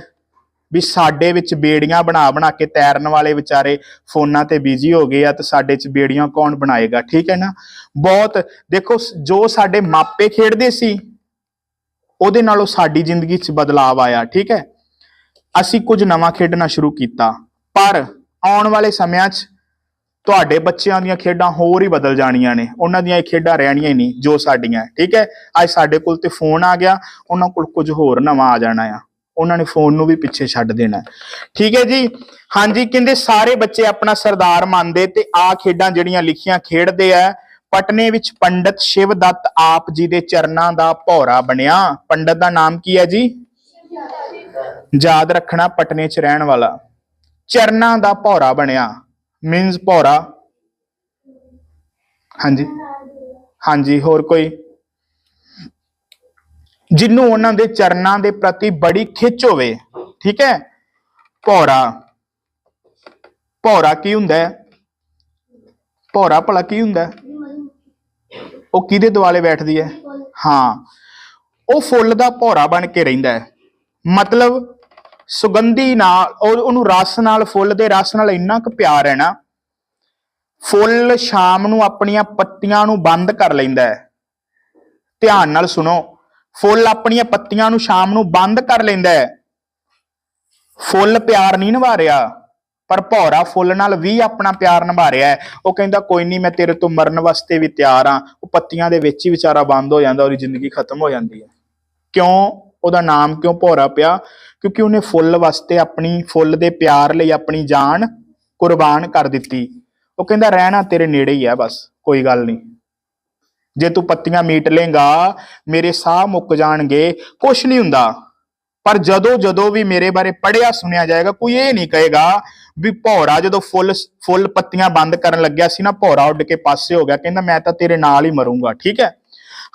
ਵੀ ਸਾਡੇ ਵਿੱਚ ਬੇੜੀਆਂ ਬਣਾ ਬਣਾ ਕੇ ਤੈਰਨ ਵਾਲੇ ਵਿਚਾਰੇ ਫੋਨਾਂ ਤੇ ਬਿਜ਼ੀ ਹੋ ਗਏ ਆ ਤੇ ਸਾਡੇ ਚ ਬੇੜੀਆਂ ਕੌਣ ਬਣਾਏਗਾ, ਠੀਕ ਹੈ ਨਾ? ਬਹੁਤ, ਦੇਖੋ, ਜੋ ਸਾਡੇ ਮਾਪੇ ਖੇਡਦੇ ਸੀ, ਉਹਦੇ ਨਾਲੋਂ ਸਾਡੀ ਜ਼ਿੰਦਗੀ 'ਚ ਬਦਲਾਅ ਆਇਆ, ਠੀਕ ਹੈ? ਅਸੀਂ ਕੁਝ ਨਵਾਂ ਖੇਡਣਾ ਸ਼ੁਰੂ ਕੀਤਾ। ਪਰ ਆਉਣ ਵਾਲੇ ਸਮਿਆਂ 'ਚ ਤੁਹਾਡੇ ਬੱਚਿਆਂ ਦੀਆਂ ਖੇਡਾਂ ਹੋਰ ਹੀ ਬਦਲ ਜਾਣੀਆਂ ਨੇ। ਉਹਨਾਂ ਦੀਆਂ ਇਹ ਖੇਡਾਂ ਰਹਿਣੀਆਂ ਹੀ ਨਹੀਂ, ਜੋ ਸਾਡੀਆਂ। ਠੀਕ ਹੈ? ਅੱਜ ਸਾਡੇ ਕੋਲ ਤੇ ਫੋਨ ਆ ਗਿਆ, ਉਹਨਾਂ ਕੋਲ ਕੁਝ ਹੋਰ ਨਵਾਂ ਆ ਜਾਣਾ ਆ। ਉਹਨਾਂ ਨੇ ਫੋਨ ਨੂੰ ਵੀ ਪਿੱਛੇ ਛੱਡ ਦੇਣਾ। ਠੀਕ ਹੈ ਜੀ? ਹਾਂਜੀ, ਕਹਿੰਦੇ ਸਾਰੇ ਬੱਚੇ ਆਪਣਾ ਸਰਦਾਰ ਮੰਨਦੇ ਤੇ ਆ ਖੇਡਾਂ ਜਿਹੜੀਆਂ ਲਿਖੀਆਂ ਖੇਡਦੇ ਆ, ਪਟਨੇ ਵਿੱਚ ਪੰਡਤ ਸ਼ਿਵਦੱਤ ਆਪ ਜੀ ਦੇ ਚਰਨਾਂ ਦਾ ਭੌਰਾ ਬਣਿਆ। ਪੰਡਤ ਦਾ ਨਾਮ ਕੀ ਹੈ ਜੀ? ਯਾਦ ਰੱਖਣਾ, ਪਟਨੇ 'ਚ ਰਹਿਣ ਵਾਲਾ। ਚਰਨਾਂ ਦਾ ਭੌਰਾ ਬਣਿਆ। ਮੀਨਸ ਭੌਰਾ। ਹਾਂਜੀ। ਹਾਂਜੀ, ਹੋਰ ਕੋਈ? ਜਿਹਨੂੰ ਉਹਨਾਂ ਦੇ ਚਰਨਾਂ ਦੇ ਪ੍ਰਤੀ ਬੜੀ ਖਿੱਚ ਹੋਵੇ, ਠੀਕ ਹੈ? ਭੌਰਾ। ਭੌਰਾ ਕੀ ਹੁੰਦਾ ਹੈ? ਭੌਰਾ ਭਲਾ ਕੀ ਹੁੰਦਾ ਹੈ? ਉਹ ਕਿਹਦੇ ਦੁਆਲੇ ਬੈਠਦੀ ਹੈ? ਹਾਂ। ਉਹ ਫੁੱਲ ਦਾ ਭੌਰਾ ਬਣ ਕੇ ਰਹਿੰਦਾ ਹੈ। ਮਤਲਬ ਸੁਗੰਧੀ ਨਾਲ, ਉਹ ਉਹਨੂੰ ਰਸ ਨਾਲ, ਫੁੱਲ ਦੇ ਰਸ ਨਾਲ ਇੰਨਾ ਕੁ ਪਿਆਰ ਹੈ ਨਾ, ਫੁੱਲ ਸ਼ਾਮ ਨੂੰ ਆਪਣੀਆਂ ਪੱਤੀਆਂ ਨੂੰ ਬੰਦ ਕਰ ਲੈਂਦਾ ਹੈ। ਧਿਆਨ ਨਾਲ ਸੁਣੋ, ਫੁੱਲ ਆਪਣੀਆਂ ਪੱਤੀਆਂ ਨੂੰ ਸ਼ਾਮ ਨੂੰ ਬੰਦ ਕਰ ਲੈਂਦਾ ਹੈ। ਫੁੱਲ ਪਿਆਰ ਨਹੀਂ ਨਿਭਾ ਰਿਹਾ, ਪਰ ਭੌਰਾ ਫੁੱਲ ਨਾਲ ਵੀ ਆਪਣਾ ਪਿਆਰ ਨਿਭਾ ਰਿਹਾ ਹੈ। ਉਹ ਕਹਿੰਦਾ, ਕੋਈ ਨਹੀਂ, ਮੈਂ ਤੇਰੇ ਤੋਂ ਮਰਨ ਵਾਸਤੇ ਵੀ ਤਿਆਰ ਹਾਂ। ਉਹ ਪੱਤੀਆਂ ਦੇ ਵਿੱਚ ਹੀ ਵਿਚਾਰਾ ਬੰਦ ਹੋ ਜਾਂਦਾ, ਉਹਦੀ ਜ਼ਿੰਦਗੀ ਖਤਮ ਹੋ ਜਾਂਦੀ ਹੈ। ਕਿਉਂ? ਉਹਦਾ ਨਾਮ ਕਿਉਂ ਭੌਰਾ ਪਿਆ? ਕਿਉਂਕਿ ਉਹਨੇ ਫੁੱਲ ਵਾਸਤੇ ਆਪਣੀ, ਫੁੱਲ ਦੇ ਪਿਆਰ ਲਈ ਆਪਣੀ ਜਾਨ ਕੁਰਬਾਨ ਕਰ ਦਿੱਤੀ। ਉਹ ਕਹਿੰਦਾ, ਰਹਿਣਾ ਤੇਰੇ ਨੇੜੇ ਹੀ ਆ ਬਸ, ਕੋਈ ਗੱਲ ਨਹੀਂ। ਜੇ ਤੂੰ ਪੱਤੀਆਂ ਮੀਟ ਲੇਗਾ ਮੇਰੇ ਸਾਹ ਮੁੱਕ ਜਾਣਗੇ, ਕੁਛ ਨਹੀਂ ਹੁੰਦਾ। ਪਰ ਜਦੋਂ ਜਦੋਂ ਵੀ ਮੇਰੇ ਬਾਰੇ ਪੜਿਆ ਸੁਣਿਆ ਜਾਏਗਾ, ਕੋਈ ਇਹ ਨਹੀਂ ਕਹੇਗਾ ਵੀ ਭੌਰਾ ਜਦੋਂ ਫੁੱਲ ਫੁੱਲ ਪੱਤੀਆਂ ਬੰਦ ਕਰਨ ਲੱਗਿਆ ਸੀ ਨਾ, ਭੌਰਾ ਉੱਡ ਕੇ ਪਾਸੇ ਹੋ ਗਿਆ, ਕਹਿੰਦਾ, ਮੈਂ ਤਾਂ ਤੇਰੇ ਨਾਲ ਹੀ ਮਰੂੰਗਾ। ਠੀਕ ਹੈ?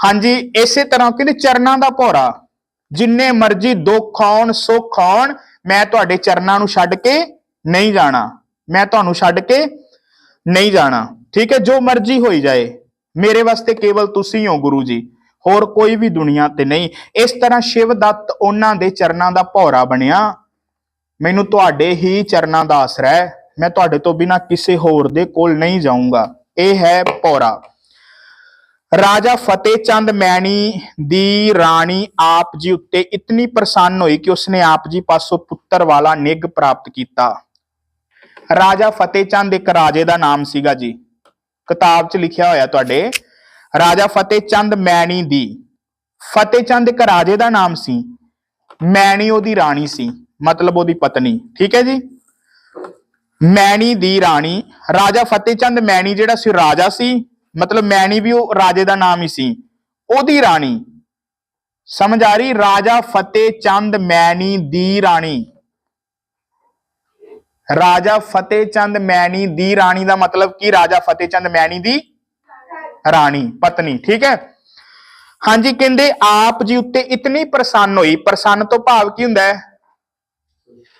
ਹਾਂਜੀ, ਇਸੇ ਤਰ੍ਹਾਂ ਕਹਿੰਦੇ, ਚਰਨਾਂ ਦਾ ਭੌਰਾ। ਜਿੰਨੇ ਮਰਜ਼ੀ ਦੁੱਖ ਆਉਣ ਸੁੱਖ ਆਉਣ ਮੈਂ ਤੁਹਾਡੇ ਚਰਨਾਂ ਨੂੰ ਛੱਡ ਕੇ ਨਹੀਂ ਜਾਣਾ। ਮੈਂ ਤੁਹਾਨੂੰ ਛੱਡ ਕੇ ਨਹੀਂ ਜਾਣਾ। ਠੀਕ ਹੈ? ਜੋ ਮਰਜ਼ੀ ਹੋਈ ਜਾਏ। ਮੇਰੇ ਵਾਸਤੇ ਕੇਵਲ ਤੁਸੀਂ ਹੋ ਗੁਰੂ ਜੀ। ਹੋਰ ਕੋਈ ਵੀ ਦੁਨੀਆ ਤੇ ਨਹੀਂ। ਇਸ ਤਰ੍ਹਾਂ ਸ਼ਿਵ ਦੱਤ ਉਹਨਾਂ ਦੇ ਚਰਨਾਂ ਦਾ ਭੌਰਾ ਬਣਿਆ। ਮੈਨੂੰ ਤੁਹਾਡੇ ਹੀ ਚਰਨਾਂ ਦਾ ਆਸਰਾ ਹੈ। ਮੈਂ ਤੁਹਾਡੇ ਤੋਂ ਬਿਨਾ ਕਿਸੇ ਹੋਰ ਦੇ ਕੋਲ ਨਹੀਂ ਜਾਊਂਗਾ। ਇਹ ਹੈ ਭੌਰਾ। ਰਾਜਾ ਫਤਿਹ ਚੰਦ ਮੈਣੀ ਦੀ ਰਾਣੀ ਆਪ ਜੀ ਉੱਤੇ ਇਤਨੀ ਪ੍ਰਸੰਨ ਹੋਈ ਕਿ ਉਸਨੇ ਆਪ ਜੀ ਪਾਸੋਂ ਪੁੱਤਰ ਵਾਲਾ ਨਿੱਘ ਪ੍ਰਾਪਤ ਕੀਤਾ। ਰਾਜਾ ਫਤਿਹ ਚੰਦ ਇੱਕ ਰਾਜੇ ਦਾ ਨਾਮ ਸੀਗਾ ਜੀ। ਕਿਤਾਬ 'ਚ ਲਿਖਿਆ ਹੋਇਆ ਤੁਹਾਡੇ, ਰਾਜਾ ਫਤਿਹ ਚੰਦ ਮੈਣੀ ਦੀ। ਫਤਿਹ ਚੰਦ ਇੱਕ ਰਾਜੇ ਦਾ ਨਾਮ ਸੀ, ਮੈਣੀ ਉਹਦੀ ਰਾਣੀ ਸੀ, ਮਤਲਬ ਉਹਦੀ ਪਤਨੀ, ਠੀਕ ਹੈ ਜੀ? ਮੈਣੀ ਦੀ ਰਾਣੀ, ਰਾਜਾ ਫਤਿਹ ਚੰਦ ਮੈਣੀ ਜਿਹੜਾ ਸੀ ਰਾਜਾ ਸੀ ਮਤਲਬ ਮੈਣੀ ਵੀ ਉਹ ਰਾਜੇ ਦਾ ਨਾਮ ਹੀ ਸੀ, ਉਹਦੀ ਰਾਣੀ। ਸਮਝ ਆ ਰਹੀ? ਰਾਜਾ ਫਤਿਹ ਚੰਦ ਮੈਣੀ ਦੀ ਰਾਣੀ। ਰਾਜਾ ਫਤਿਹ ਚੰਦ ਮੈਣੀ ਦੀ ਰਾਣੀ ਦਾ ਮਤਲਬ ਕੀ? ਰਾਜਾ ਫਤਿਹ ਚੰਦ ਮੈਣੀ ਦੀ ਰਾਣੀ, ਪਤਨੀ, ਠੀਕ ਹੈ? ਹਾਂਜੀ, ਕਹਿੰਦੇ ਆਪ ਜੀ ਉੱਤੇ ਇਤਨੀ ਪ੍ਰਸੰਨ ਹੋਈ। ਪ੍ਰਸੰਨ ਤੋਂ ਭਾਵ ਕੀ ਹੁੰਦਾ ਹੈ?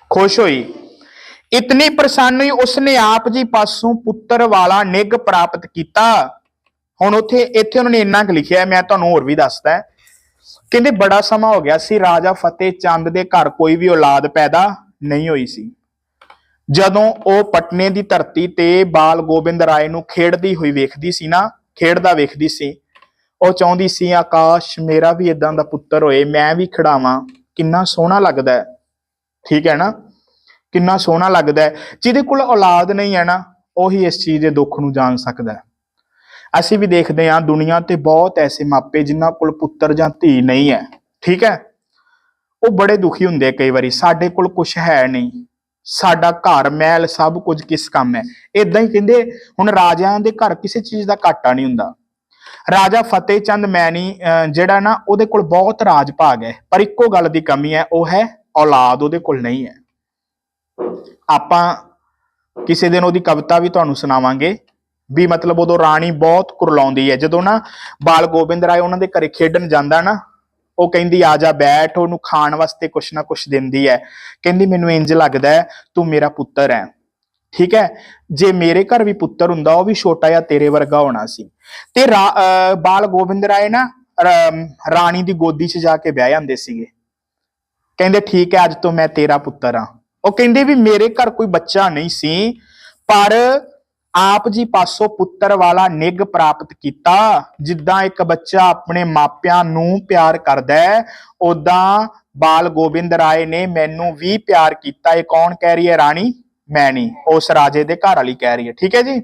ਖੁਸ਼ ਹੋਈ। ਇਤਨੀ ਪ੍ਰਸੰਨ ਹੋਈ, ਉਸਨੇ ਆਪ ਜੀ ਪਾਸੋਂ ਪੁੱਤਰ ਵਾਲਾ ਨਿੱਘ ਪ੍ਰਾਪਤ ਕੀਤਾ। ਹੁਣ ਉੱਥੇ, ਇੱਥੇ ਉਹਨਾਂ ਨੇ ਇੰਨਾ ਕੁ ਲਿਖਿਆ ਮੈਂ ਤੁਹਾਨੂੰ ਹੋਰ ਵੀ ਦੱਸਦਾ ਕਹਿੰਦੇ ਬੜਾ ਸਮਾਂ ਹੋ ਗਿਆ ਸੀ, ਰਾਜਾ ਫਤਿਹ ਚੰਦ ਦੇ ਘਰ ਕੋਈ ਵੀ ਔਲਾਦ ਪੈਦਾ ਨਹੀਂ ਹੋਈ ਸੀ। ਜਦੋਂ ਉਹ ਪਟਨੇ ਦੀ ਧਰਤੀ ਤੇ ਬਾਲ ਗੋਬਿੰਦ ਰਾਏ ਨੂੰ ਖੇਡਦੀ ਹੋਈ ਵੇਖਦੀ ਸੀ ਨਾ, ਖੇਡਦਾ ਵੇਖਦੀ ਸੀ, ਉਹ ਚਾਹੁੰਦੀ ਸੀ, ਆਕਾਸ਼, ਮੇਰਾ ਵੀ ਇਦਾਂ ਦਾ ਪੁੱਤਰ ਹੋਏ, ਮੈਂ ਵੀ ਖਿਡਾਵਾਂ। ਕਿੰਨਾ ਸੋਹਣਾ ਲੱਗਦਾ ਠੀਕ ਹੈ ਨਾ? ਕਿੰਨਾ ਸੋਹਣਾ ਲੱਗਦਾ ਜਿਹਦੇ ਕੋਲ ਔਲਾਦ ਨਹੀਂ ਹੈ ਨਾ, ਉਹੀ ਇਸ ਚੀਜ਼ ਦੇ ਦੁੱਖ ਨੂੰ ਜਾਣ ਸਕਦਾ ਹੈ। ਅਸੀਂ ਵੀ ਦੇਖਦੇ ਹਾਂ ਦੁਨੀਆ ਤੇ ਬਹੁਤ ਐਸੇ ਮਾਪੇ ਜਿਨ੍ਹਾਂ ਕੋਲ ਪੁੱਤਰ ਜਾਂ ਧੀ ਨਹੀਂ ਹੈ ਠੀਕ ਹੈ? ਉਹ ਬੜੇ ਦੁਖੀ ਹੁੰਦੇ ਕਈ ਵਾਰੀ ਸਾਡੇ ਕੋਲ ਕੁਝ ਹੈ ਨਹੀਂ ਸਾਡਾ ਘਰ ਮਹਿਲ ਸਭ ਕੁਝ ਕਿਸ ਕੰਮ ਹੈ? ਇਦਾਂ ਹੀ ਕਹਿੰਦੇ ਹੁਣ ਰਾਜਿਆਂ ਦੇ ਘਰ ਕਿਸੇ ਚੀਜ਼ ਦਾ ਘਾਟਾ ਨਹੀਂ ਹੁੰਦਾ। ਰਾਜਾ ਫਤਿਹ ਚੰਦ ਮੈਣੀ ਅਹ, ਜਿਹੜਾ ਨਾ ਉਹਦੇ ਕੋਲ ਬਹੁਤ ਰਾਜ ਭਾਗ ਹੈ ਪਰ ਇੱਕੋ ਗੱਲ ਦੀ ਕਮੀ ਹੈ ਉਹ ਹੈ ਔਲਾਦ ਉਹਦੇ ਕੋਲ ਨਹੀਂ ਹੈ। ਆਪਾਂ ਕਿਸੇ ਦਿਨ ਉਹਦੀ ਕਵਿਤਾ ਵੀ ਤੁਹਾਨੂੰ ਸੁਣਾਵਾਂਗੇ। ਵੀ ਮਤਲਬ ਉਦੋਂ ਰਾਣੀ ਬਹੁਤ ਕੁਰਲਾਉਂਦੀ ਹੈ। ਜਦੋਂ ਨਾ ਬਾਲ ਗੋਬਿੰਦ ਰਾਏ ਉਹਨਾਂ ਦੇ ਘਰੇ ਖੇਡਣ ਜਾਂਦਾ ਨਾ, ਉਹ ਕਹਿੰਦੀ, ਆ ਜਾ ਬੈਠ, ਉਹਨੂੰ ਖਾਣ ਵਾਸਤੇ ਕੁਛ ਨਾ ਕੁਛ ਦਿੰਦੀ ਹੈ। ਕਹਿੰਦੀ, ਮੈਨੂੰ ਇੰਜ ਲੱਗਦਾ ਤੂੰ ਮੇਰਾ ਪੁੱਤਰ ਹੈ। ਠੀਕ ਹੈ? ਜੇ ਮੇਰੇ ਘਰ ਵੀ ਪੁੱਤਰ ਹੁੰਦਾ, ਉਹ ਵੀ ਛੋਟਾ ਜਿਹਾ ਤੇਰੇ ਵਰਗਾ ਹੋਣਾ ਸੀ। ਤੇ ਰਾ- ਬਾਲ ਗੋਬਿੰਦ ਰਾਏ ਨਾ ਰਾ- ਰਾਣੀ ਦੀ ਗੋਦੀ 'ਚ ਜਾ ਕੇ ਬਹਿ ਜਾਂਦੇ ਸੀਗੇ। ਕਹਿੰਦੇ, ਠੀਕ ਹੈ, ਅੱਜ ਤੋਂ ਮੈਂ ਤੇਰਾ ਪੁੱਤਰ ਹਾਂ। ਉਹ ਕਹਿੰਦੇ ਵੀ, ਮੇਰੇ ਘਰ ਕੋਈ ਬੱਚਾ ਨਹੀਂ ਸੀ, ਪਰ ਆਪ ਜੀ ਪਾਸੋਂ ਪੁੱਤਰ ਵਾਲਾ ਨਿੱਘ ਪ੍ਰਾਪਤ ਕੀਤਾ। ਜਿੱਦਾਂ ਇੱਕ ਬੱਚਾ ਆਪਣੇ ਮਾਪਿਆਂ ਨੂੰ ਪਿਆਰ ਕਰਦਾ ਹੈ ਉਦਾਂ ਬਾਲ ਗੋਬਿੰਦ ਰਾਏ ਨੇ ਮੈਨੂੰ ਵੀ ਪਿਆਰ ਕੀਤਾ। ਇਹ ਕੌਣ ਕਹਿ ਰਹੀ ਹੈ? ਰਾਣੀ? ਮੈਂ ਨਹੀਂ। ਉਸ ਰਾਜੇ ਦੇ ਘਰ ਵਾਲੀ ਕਹਿ ਰਹੀ ਹੈ। ਠੀਕ ਹੈ ਜੀ?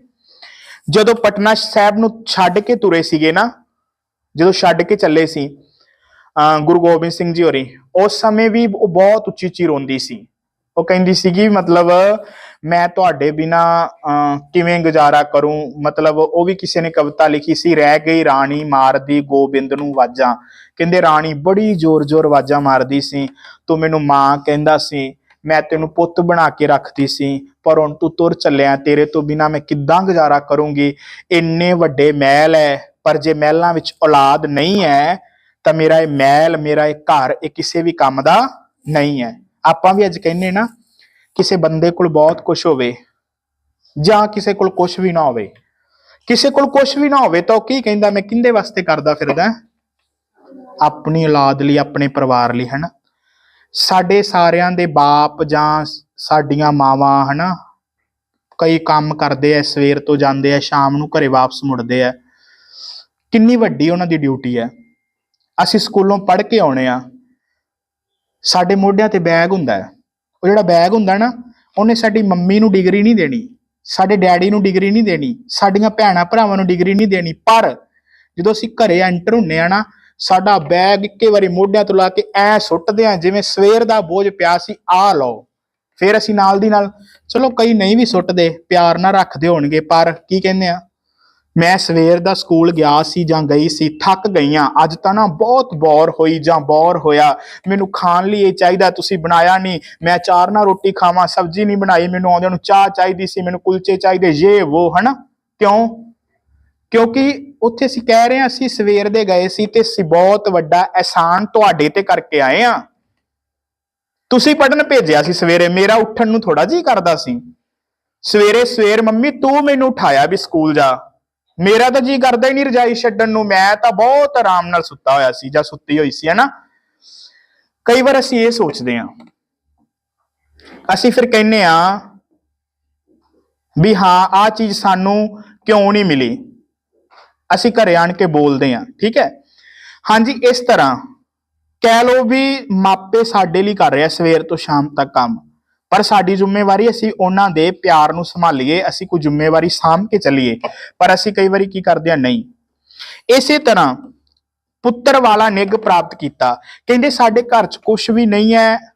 ਜਦੋਂ ਪਟਨਾ ਸਾਹਿਬ ਨੂੰ ਛੱਡ ਕੇ ਤੁਰੇ ਸੀਗੇ ਨਾ, ਜਦੋਂ ਛੱਡ ਕੇ ਚੱਲੇ ਸੀ, ਅਹ ਗੁਰੂ ਗੋਬਿੰਦ ਸਿੰਘ ਜੀ ਹੋਰੀ, ਉਸ ਸਮੇਂ ਵੀ ਉਹ ਬਹੁਤ ਉੱਚੀ ਉੱਚੀ ਰੋਂਦੀ ਸੀ। ਉਹ ਕਹਿੰਦੀ ਸੀਗੀ, ਮਤਲਬ ਮੈਂ ਤੁਹਾਡੇ ਬਿਨਾ ਕਿਵੇਂ ਗੁਜ਼ਾਰਾ ਕਰੂੰ? ਮਤਲਬ ਉਹ ਵੀ ਕਿਸੇ ਨੇ ਕਵਿਤਾ ਲਿਖੀ ਸੀ, ਰਹਿ ਗਈ ਰਾਣੀ, ਮਾਰਦੀ ਗੋਬਿੰਦ ਨੂੰ ਵਾਜਾਂ। ਕਹਿੰਦੇ, ਰਾਣੀ ਬੜੀ ਜ਼ੋਰ-ਜ਼ੋਰ ਵਾਜਾਂ ਮਾਰਦੀ ਸੀ, ਤੂੰ ਮੈਨੂੰ ਮਾਂ ਕਹਿੰਦਾ ਸੀ, ਮੈਂ ਤੈਨੂੰ ਪੁੱਤ ਬਣਾ ਕੇ ਰੱਖਦੀ ਸੀ, ਪਰ ਹੁਣ ਤੂੰ ਤੁਰ ਚੱਲਿਆ, ਤੇਰੇ ਤੋਂ ਬਿਨਾ ਮੈਂ ਕਿੱਦਾਂ ਗੁਜ਼ਾਰਾ ਕਰੂੰਗੀ? ਇੰਨੇ ਵੱਡੇ ਮਹਿਲ ਹੈ ਪਰ ਜੇ ਮਹਿਲਾਂ ਵਿੱਚ ਔਲਾਦ ਨਹੀਂ ਹੈ ਤਾਂ ਮੇਰਾ ਇਹ ਮਹਿਲ, ਮੇਰਾ ਇਹ ਘਰ, ਇਹ ਕਿਸੇ ਵੀ ਕੰਮ ਦਾ ਨਹੀਂ ਹੈ ਆਪਾਂ ਵੀ ਅੱਜ ਕਹਿੰਨੇ ਨਾ ਕਿਸੇ ਬੰਦੇ ਕੋਲ ਬਹੁਤ ਕੁਝ ਹੋਵੇ ਜਾਂ ਕਿਸੇ ਕੋਲ ਕੁਝ ਵੀ ਨਾ ਹੋਵੇ। ਕਿਸੇ ਕੋਲ ਕੁਝ ਵੀ ਨਾ ਹੋਵੇ ਤਾਂ ਉਹ ਕੀ ਕਹਿੰਦਾ, ਮੈਂ ਕਿੰਦੇ ਵਾਸਤੇ ਕਰਦਾ ਫਿਰਦਾ? ਆਪਣੀ ਔਲਾਦ ਲਈ, ਆਪਣੇ ਪਰਿਵਾਰ ਲਈ, ਹਨਾ? ਸਾਡੇ ਸਾਰਿਆਂ ਦੇ ਬਾਪ ਜਾਂ ਸਾਡੀਆਂ ਮਾਵਾਂ, ਹਨਾ? ਕਈ ਕੰਮ ਕਰਦੇ ਐ, ਸਵੇਰ ਤੋਂ ਜਾਂਦੇ ਐ, ਸ਼ਾਮ ਨੂੰ ਘਰੇ ਵਾਪਸ ਮੁੜਦੇ ਐ। ਕਿੰਨੀ ਵੱਡੀ ਉਹਨਾਂ ਦੀ ਡਿਊਟੀ ਹੈ ਅਸੀਂ ਸਕੂਲੋਂ ਪੜ੍ਹ ਕੇ ਆਉਣੇ ਆ। ਸਾਡੇ ਮੋਢਿਆਂ ਤੇ ਬੈਗ ਹੁੰਦਾ ਹੈ ਉਹ ਜਿਹੜਾ ਬੈਗ ਹੁੰਦਾ ਨਾ, ਉਹਨੇ ਸਾਡੀ ਮੰਮੀ ਨੂੰ ਡਿਗਰੀ ਨਹੀਂ ਦੇਣੀ, ਸਾਡੇ ਡੈਡੀ ਨੂੰ ਡਿਗਰੀ ਨਹੀਂ ਦੇਣੀ, ਸਾਡੀਆਂ ਭੈਣਾਂ ਭਰਾਵਾਂ ਨੂੰ ਡਿਗਰੀ ਨਹੀਂ ਦੇਣੀ। ਪਰ ਜਦੋਂ ਅਸੀਂ ਘਰੇ ਐਂਟਰ ਹੁੰਨੇ ਆ ਨਾ, ਸਾਡਾ ਬੈਗ ਇੱਕੇ ਵਾਰੀ ਮੋਢਿਆਂ ਤੋਂ ਲਾ ਕੇ ਐ ਸੁੱਟਦੇ ਆ, ਜਿਵੇਂ ਸਵੇਰ ਦਾ ਬੋਝ ਪਿਆ ਸੀ ਆ ਲਓ। ਫਿਰ ਅਸੀਂ ਨਾਲ ਦੀ ਨਾਲ, ਚਲੋ ਕਈ ਨਹੀਂ ਵੀ ਸੁੱਟਦੇ, ਪਿਆਰ ਨਾਲ ਰੱਖਦੇ ਹੋਣਗੇ, ਪਰ ਕੀ ਕਹਿੰਦੇ ਆ? ਮੈਂ ਸਵੇਰ ਦਾ ਸਕੂਲ ਗਿਆ ਸੀ ਜਾਂ ਗਈ ਸੀ, ਥੱਕ ਗਈਆਂ। ਅੱਜ ਤਾਂ ਨਾ ਬਹੁਤ ਬੋਰ ਹੋਈ ਜਾਂ ਬੋਰ ਹੋਇਆ। ਮੈਨੂੰ ਖਾਣ ਲਈ ਇਹ ਚਾਹੀਦਾ, ਤੁਸੀਂ ਬਣਾਇਆ ਨਹੀਂ। ਮੈਂ ਚਾਰ ਨਾਲ ਰੋਟੀ ਖਾਵਾਂ, ਸਬਜ਼ੀ ਨਹੀਂ ਬਣਾਈ, ਮੈਨੂੰ ਆਉਂਦਿਆਂ ਨੂੰ ਚਾਹ ਚਾਹੀਦੀ ਸੀ, ਮੈਨੂੰ ਕੁਲਚੇ ਚਾਹੀਦੇ ਇਹ ਉਹ ਹਨਾ? ਕਿਉਂ? ਕਿਉਂਕਿ ਉੱਥੇ ਅਸੀਂ ਕਹਿ ਰਹੇ ਹਾਂ, ਅਸੀਂ ਸਵੇਰ ਦੇ ਗਏ ਸੀ ਤੇ ਅਸੀਂ ਬਹੁਤ ਵੱਡਾ ਅਹਿਸਾਨ ਤੁਹਾਡੇ ਤੇ ਕਰਕੇ ਆਏ ਆ ਤੁਸੀਂ ਪੜਨ ਭੇਜਿਆ ਸੀ ਸਵੇਰੇ, ਮੇਰਾ ਉੱਠਣ ਨੂੰ ਥੋੜਾ ਜੀ ਕਰਦਾ ਸੀ। ਸਵੇਰੇ ਸਵੇਰ ਮੰਮੀ ਤੂੰ ਮੈਨੂੰ ਉਠਾਇਆ ਵੀ ਸਕੂਲ ਜਾ। ਮੇਰਾ ਤਾਂ ਜੀ ਕਰਦਾ ਹੀ ਨਹੀਂ ਰਜਾਈ ਛੱਡਣ ਨੂੰ, ਮੈਂ ਤਾਂ ਬਹੁਤ ਆਰਾਮ ਨਾਲ ਸੁੱਤਾ ਹੋਇਆ ਸੀ, ਜਾਂ ਸੁੱਤੀ ਹੋਈ ਸੀ, ਹਨਾ? ਕਈ ਵਾਰ ਅਸੀਂ ਇਹ ਸੋਚਦੇ ਹਾਂ। ਅਸੀਂ ਫਿਰ ਕਹਿੰਨੇ ਆ ਵੀ ਹਾਂ ਆ ਚੀਜ਼ ਸਾਨੂੰ ਕਿਉਂ ਨਹੀਂ ਮਿਲੀ? ਅਸੀਂ ਘਰੇ ਆਣ ਕੇ ਬੋਲਦੇ ਹਾਂ, ਠੀਕ ਹੈ? ਹਾਂਜੀ, ਇਸ ਤਰ੍ਹਾਂ। ਕਹਿ ਲਓ ਵੀ ਮਾਪੇ ਸਾਡੇ ਲਈ ਕਰ ਰਿਹਾ ਸਵੇਰ ਤੋਂ ਸ਼ਾਮ ਤੱਕ ਕੰਮ। ਪਰ ਸਾਡੀ ਜ਼ਿੰਮੇਵਾਰੀ ਅਸੀਂ ਉਹਨਾਂ ਦੇ ਪਿਆਰ ਨੂੰ ਸੰਭਾਲੀਏ, ਅਸੀਂ ਕੋਈ ਜ਼ਿੰਮੇਵਾਰੀ ਸਾਂਭ ਕੇ ਚੱਲੀਏ। ਪਰ ਅਸੀਂ ਕਈ ਵਾਰੀ ਕੀ ਕਰਦੇ ਹਾਂ? ਨਹੀਂ। ਇਸੇ ਤਰ੍ਹਾਂ ਪੁੱਤਰ ਵਾਲਾ ਨਿੱਘ ਪ੍ਰਾਪਤ ਕੀਤਾ। ਕਹਿੰਦੇ ਸਾਡੇ ਘਰ 'ਚ ਕੁਝ ਵੀ ਨਹੀਂ ਹੈ।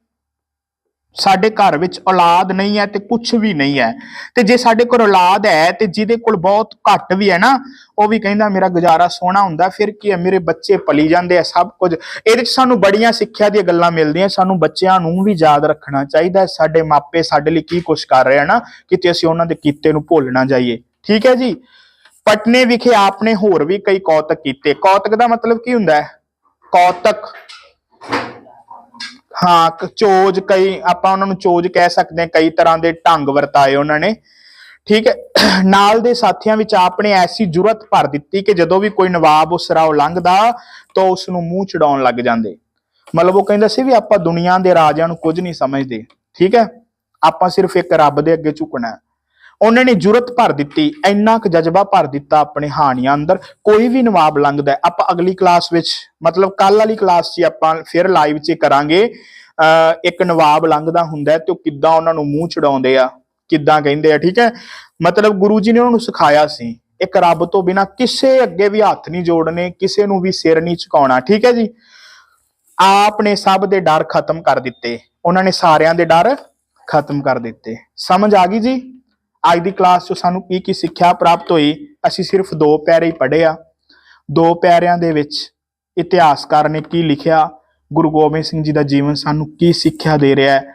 ਸਾਡੇ ਘਰ ਵਿੱਚ ਔਲਾਦ ਨਹੀਂ ਹੈ ਤੇ ਕੁਝ ਵੀ ਨਹੀਂ ਹੈ। ਤੇ ਜੇ ਸਾਡੇ ਕੋਲ ਔਲਾਦ ਹੈ ਤੇ ਜਿਹਦੇ ਕੋਲ ਬਹੁਤ ਘੱਟ ਵੀ ਹੈ ਨਾ ਉਹ ਵੀ ਕਹਿੰਦਾ ਮੇਰਾ ਗੁਜ਼ਾਰਾ ਸੋਹਣਾ ਹੁੰਦਾ ਫਿਰ ਕੀ ਹੈ ਮੇਰੇ ਬੱਚੇ ਪਲੀ ਜਾਂਦੇ ਆ ਸਭ ਕੁਝ। ਇਹਦੇ ਚ ਸਾਨੂੰ ਬੜੀਆਂ ਸਿੱਖਿਆ ਦੀਆਂ ਗੱਲਾਂ ਮਿਲਦੀਆਂ ਸਾਨੂੰ ਬੱਚਿਆਂ ਨੂੰ ਵੀ ਯਾਦ ਰੱਖਣਾ ਚਾਹੀਦਾ ਹੈ, ਸਾਡੇ ਮਾਪੇ ਸਾਡੇ ਲਈ ਕੀ ਕੁਝ ਕਰ ਰਹੇ ਆ ਨਾ ਕਿਤੇ ਅਸੀਂ ਉਹਨਾਂ ਦੇ ਕੀਤੇ ਨੂੰ ਭੁੱਲ ਨਾ ਜਾਈਏ। ਠੀਕ ਹੈ ਜੀ? ਪਟਨੇ ਵਿਖੇ ਆਪਨੇ ਹੋਰ ਵੀ ਕਈ ਕੌਤਕ ਕੀਤੇ। ਕੌਤਕ ਦਾ ਮਤਲਬ ਕੀ ਹੁੰਦਾ ਹੈ? ਕੌਤਕ। ਹਾਂ, ਕ- ਚੋਜ ਕਈ, ਆਪਾਂ ਉਹਨਾਂ ਨੂੰ ਚੋਜ ਕਹਿ ਸਕਦੇ ਹਾਂ, ਕਈ ਤਰ੍ਹਾਂ ਦੇ ਢੰਗ ਵਰਤਾਏ ਉਹਨਾਂ ਨੇ। ਠੀਕ ਹੈ, (clears throat) ਨਾਲ ਦੇ ਸਾਥੀਆਂ ਵਿੱਚ ਆਪਨੇ ਐਸੀ ਜੁਰਤ ਭਰ ਦਿੱਤੀ ਕਿ ਜਦੋਂ ਵੀ ਕੋਈ ਨਵਾਬ ਉਸ ਰਾਹ ਲੰਘਦਾ, ਤਾਂ ਉਸ ਨੂੰ ਮੂੰਹ ਚੜਾਉਣ ਲੱਗ ਜਾਂਦੇ। ਮਤਲਬ ਉਹ ਕਹਿੰਦਾ ਸੀ ਵੀ ਆਪਾਂ ਦੁਨੀਆ ਦੇ ਰਾਜਿਆਂ ਨੂੰ ਕੁਝ ਨਹੀਂ ਸਮਝਦੇ। ਠੀਕ ਹੈ, ਆਪਾਂ ਸਿਰਫ ਇੱਕ ਰੱਬ ਦੇ ਅੱਗੇ ਝੁਕਣਾ ਉਹਨਾਂ ਨੇ ਜੁਰਤ ਭਰ ਦਿੱਤੀ, ਇੰਨਾ ਕੁ ਜਜ਼ਬਾ ਭਰ ਦਿੱਤਾ ਆਪਣੇ ਹਾਣੀਆਂ ਅੰਦਰ, ਕੋਈ ਵੀ ਨਵਾਬ ਲੰਘਦਾ ਆਪਾਂ ਅਗਲੀ ਕਲਾਸ ਵਿੱਚ, ਮਤਲਬ ਕੱਲ ਵਾਲੀ ਕਲਾਸ 'ਚ ਆਪਾਂ ਫਿਰ ਲਾਈਵ 'ਚ ਕਰਾਂਗੇ। ਅਹ ਇੱਕ ਨਵਾਬ ਲੰਘਦਾ ਹੁੰਦਾ ਤੇ ਉਹ ਕਿੱਦਾਂ ਉਹਨਾਂ ਨੂੰ ਮੂੰਹ ਚੜਾਉਂਦੇ ਆ, ਕਿੱਦਾਂ ਕਹਿੰਦੇ ਆ, ਠੀਕ ਹੈ? ਮਤਲਬ ਗੁਰੂ ਜੀ ਨੇ ਉਹਨਾਂ ਨੂੰ ਸਿਖਾਇਆ ਸੀ, ਇੱਕ ਰੱਬ ਤੋਂ ਬਿਨਾ ਕਿਸੇ ਅੱਗੇ ਵੀ ਹੱਥ ਨਹੀਂ ਜੋੜਨੇ, ਕਿਸੇ ਨੂੰ ਵੀ ਸਿਰ ਨਹੀਂ ਝੁਕਾਉਣਾ, ਠੀਕ ਹੈ ਜੀ? ਆਪ ਨੇ ਸਭ ਦੇ ਡਰ ਖਤਮ ਕਰ ਦਿੱਤੇ। ਉਹਨਾਂ ਨੇ ਸਾਰਿਆਂ ਦੇ ਡਰ ਖਤਮ ਕਰ ਦਿੱਤੇ। ਸਮਝ ਆ ਗਈ ਜੀ? ਅੱਜ ਦੀ ਕਲਾਸ 'ਚ ਸਾਨੂੰ ਕੀ ਕੀ ਸਿੱਖਿਆ ਪ੍ਰਾਪਤ ਹੋਈ, ਅਸੀਂ ਸਿਰਫ ਦੋ ਪੈਰੇ ਹੀ ਪੜ੍ਹੇ ਆ। ਦੋ ਪੈਰਿਆਂ ਦੇ ਵਿੱਚ ਇਤਿਹਾਸਕਾਰ ਨੇ ਕੀ ਲਿਖਿਆ, ਗੁਰੂ ਗੋਬਿੰਦ ਸਿੰਘ ਜੀ ਦਾ ਜੀਵਨ ਸਾਨੂੰ ਕੀ ਸਿੱਖਿਆ ਦੇ ਰਿਹਾ ਹੈ,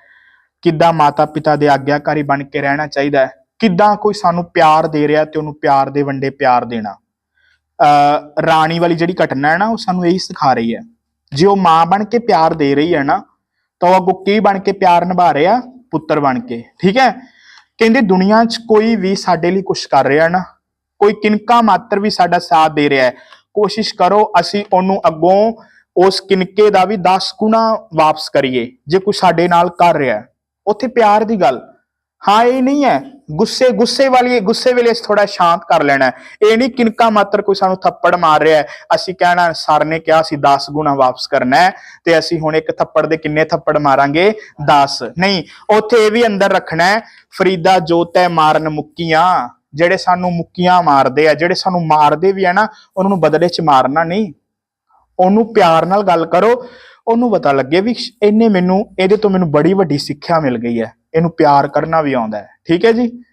ਕਿੱਦਾਂ ਮਾਤਾ ਪਿਤਾ ਦੇ ਆਗਿਆਕਾਰੀ ਬਣ ਕੇ ਰਹਿਣਾ ਚਾਹੀਦਾ ਹੈ, ਕਿੱਦਾਂ ਕੋਈ ਸਾਨੂੰ ਪਿਆਰ ਦੇ ਰਿਹਾ ਤੇ ਉਹਨੂੰ ਪਿਆਰ ਦੇ ਵੰਡੇ ਪਿਆਰ ਦੇਣਾ। ਅਹ ਰਾਣੀ ਵਾਲੀ ਜਿਹੜੀ ਘਟਨਾ ਹੈ ਨਾ, ਉਹ ਸਾਨੂੰ ਇਹੀ ਸਿਖਾ ਰਹੀ ਹੈ, ਜੇ ਉਹ ਮਾਂ ਬਣ ਕੇ ਪਿਆਰ ਦੇ ਰਹੀ ਹੈ ਨਾ, ਤਾਂ ਉਹ ਅੱਗੋਂ ਕੀ ਬਣ ਕੇ ਪਿਆਰ ਨਿਭਾ ਰਿਹਾ? ਪੁੱਤਰ ਬਣ ਕੇ, ਠੀਕ ਹੈ? ਕਹਿੰਦੇ ਦੁਨੀਆ 'ਚ ਕੋਈ ਵੀ ਸਾਡੇ ਲਈ ਕੁਝ ਕਰ ਰਿਹਾ ਨਾ, ਕੋਈ ਕਿਨਕਾ ਮਾਤਰ ਵੀ ਸਾਡਾ ਸਾਥ ਦੇ ਰਿਹਾ ਹੈ, ਕੋਸ਼ਿਸ਼ ਕਰੋ ਅਸੀਂ ਉਹਨੂੰ ਅੱਗੋਂ ਉਸ ਕਿਨਕੇ ਦਾ ਵੀ 10 ਗੁਣਾ ਵਾਪਸ ਕਰੀਏ, ਜੇ ਕੋਈ ਸਾਡੇ ਨਾਲ ਕਰ ਰਿਹਾ ਹੈ। ਉੱਥੇ ਪਿਆਰ ਦੀ ਗੱਲ ਹਾਂ, ਇਹ ਨਹੀਂ ਹੈ ਗੁੱਸੇ ਗੁੱਸੇ ਵਾਲੀ, ਗੁੱਸੇ ਵੇਲੇ ਥੋੜਾ ਸ਼ਾਂਤ ਕਰ ਲੈਣਾ ਇਹ ਨਹੀਂ ਕਿਨਕਾ ਮਾਤਰ ਕੋਈ ਸਾਨੂੰ ਥੱਪੜ ਮਾਰ ਰਿਹਾ ਅਸੀਂ ਕਹਿਣਾ, ਸਰ ਨੇ ਕਿਹਾ ਸੀ 10 ਗੁਣਾ ਵਾਪਸ ਕਰਨਾ ਤੇ ਅਸੀਂ ਹੁਣ ਇੱਕ ਥੱਪੜ ਦੇ ਕਿੰਨੇ ਥੱਪੜ ਮਾਰਾਂਗੇ? 10 ਨਹੀਂ, ਉੱਥੇ ਇਹ ਵੀ ਅੰਦਰ ਰੱਖਣਾ ਹੈ, ਫਰੀਦਾ ਜੋਤੈ ਮਾਰਨ ਮੁੱਕੀਆਂ। ਜਿਹੜੇ ਸਾਨੂੰ ਮੁੱਕੀਆਂ ਮਾਰਦੇ ਆ, ਜਿਹੜੇ ਸਾਨੂੰ ਮਾਰਦੇ ਵੀ ਆ ਨਾ, ਉਹਨਾਂ ਨੂੰ ਬਦਲੇ ਚ ਮਾਰਨਾ ਨਹੀਂ। ਉਹਨੂੰ ਪਿਆਰ ਨਾਲ ਗੱਲ ਕਰੋ। ਉਹਨੂੰ ਪਤਾ ਲੱਗੇ ਵੀ ਇਹਨੇ ਮੈਨੂੰ, ਇਹਦੇ ਤੋਂ ਮੈਨੂੰ ਬੜੀ ਵੱਡੀ ਸਿੱਖਿਆ ਮਿਲ ਗਈ ਹੈ। ਇਹਨੂੰ ਪਿਆਰ ਕਰਨਾ ਵੀ ਆਉਂਦਾ ਹੈ। ਠੀਕ ਹੈ ਜੀ?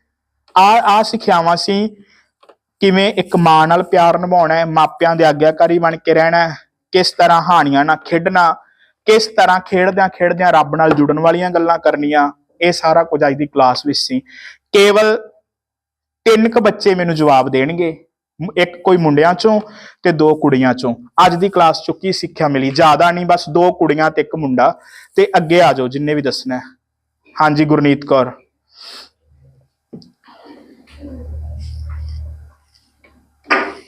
ਆ ਆ ਸਿੱਖਿਆਵਾਂ ਸੀ ਕਿਵੇਂ ਇੱਕ ਮਾਂ ਨਾਲ ਪਿਆਰ ਨਿਭਾਉਣਾ ਹੈ, ਮਾਪਿਆਂ ਦੇ ਆਗਿਆਕਾਰੀ ਬਣ ਕੇ ਰਹਿਣਾ ਹੈ, ਕਿਸ ਤਰ੍ਹਾਂ ਹਾਨੀਆਂ ਨਾਲ ਖੇਡਣਾ, ਕਿਸ ਤਰ੍ਹਾਂ ਖੇਡਦਿਆਂ ਖੇਡਦਿਆਂ ਰੱਬ ਨਾਲ ਜੁੜਨ ਵਾਲੀਆਂ ਗੱਲਾਂ ਕਰਨੀਆਂ, ਇਹ ਸਾਰਾ ਕੁਝ ਅੱਜ ਦੀ ਕਲਾਸ ਵਿੱਚ ਸੀ। ਕੇਵਲ ਤਿੰਨ ਕ ਬੱਚੇ ਮੈਨੂੰ ਜਵਾਬ ਦੇਣਗੇ। ਇੱਕ ਕੋਈ ਮੁੰਡਿਆਂ ਚੋਂ ਤੇ ਦੋ ਕੁੜੀਆਂ ਚੋਂ। ਅੱਜ ਦੀ ਕਲਾਸ ਚੋਂ ਕੀ ਸਿੱਖਿਆ ਮਿਲੀ? ਜ਼ਿਆਦਾ ਨਹੀਂ ਬਸ ਦੋ ਕੁੜੀਆਂ ਤੇ ਇੱਕ ਮੁੰਡਾ। ਤੇ ਅੱਗੇ ਆ ਜਾਓ ਜਿੰਨੇ ਵੀ ਦੱਸਣਾ। ਹਾਂਜੀ ਗੁਰਨੀਤ ਕੌਰ।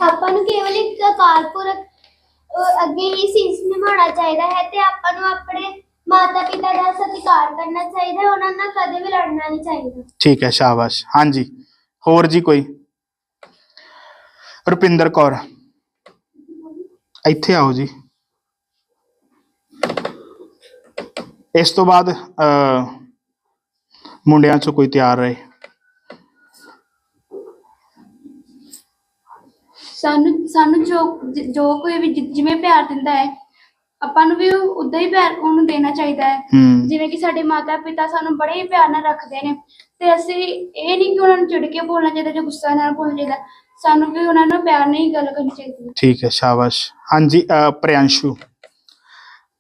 ਆਪਾਂ ਨੂੰ ਕੇਵਲ ਇੱਕ ਅਹ, ਅੱਗੇ ਹੀ ਸੀਸ ਨਿਭਾਉਣਾ ਚਾਹੀਦਾ ਹੈ ਤੇ ਆਪਾਂ ਨੂੰ ਆਪਣੇ ਮਾਤਾ ਪਿਤਾ ਦਾ ਸਤਿਕਾਰ ਕਰਨਾ ਚਾਹੀਦਾ ਹੈ। ਉਹਨਾਂ ਨਾਲ ਕਦੇ ਵੀ ਲੜਨਾ ਨਹੀਂ ਚਾਹੀਦਾ। ਠੀਕ ਹੈ ਸ਼ਾਬਾਸ਼। ਹਾਂਜੀ। ਹੋਰ ਜੀ ਕੋਈ? ਰੁਪਿੰਦਰ ਕੌਰ। ਇੱਥੇ ਆਓ ਜੀ। ਇਸ ਤੋਂ ਬਾਅਦ ਮੁੰਡਿਆਂ ਚੋਂ ਕੋਈ ਤਿਆਰ ਰਹੇ। ਸਾਨੂੰ ਸਾਨੂੰ ਜੋ ਜ- ਜੋ ਕੋਈ ਵੀ ਜਿ- ਜਿਵੇਂ ਪਿਆਰ ਦਿੰਦਾ ਹੈ ਆਪਾਂ ਨੂੰ ਵੀ ਉਦਾਂ ਹੀ ਪਿਆਰ ਉਹਨੂੰ ਦੇਣਾ ਚਾਹੀਦਾ ਹੈ। ਹੂੰ। ਜਿਵੇਂ ਕਿ ਸਾਡੇ ਮਾਤਾ ਪਿਤਾ ਸਾਨੂੰ ਬੜੇ ਹੀ ਪਿਆਰ ਨਾਲ ਰੱਖਦੇ ਨੇ। ਤੇ ਅਸੀਂ ਇਹ ਨਹੀਂ ਕਿ ਉਹਨਾਂ ਨੂੰ ਚਿੜ ਕੇ ਬੋਲਣਾ ਚਾਹੀਦਾ ਜਾਂ ਗੁੱਸਾ ਨਾਲ ਬੋਲਣਾ ਚਾਹੀਦਾ। ਸਾਨੂੰ ਵੀ ਉਹਨਾਂ ਨਾਲ ਪਿਆਰ ਨਾਲ ਹੀ ਗੱਲ ਕਰਨੀ ਚਾਹੀਦੀ। ਹੈ ਠੀਕ ਹੈ ਸ਼ਾਬਾਸ਼। ਹਾਂਜੀ ਅ, ਪ੍ਰਿਆੰਸ਼ੂ।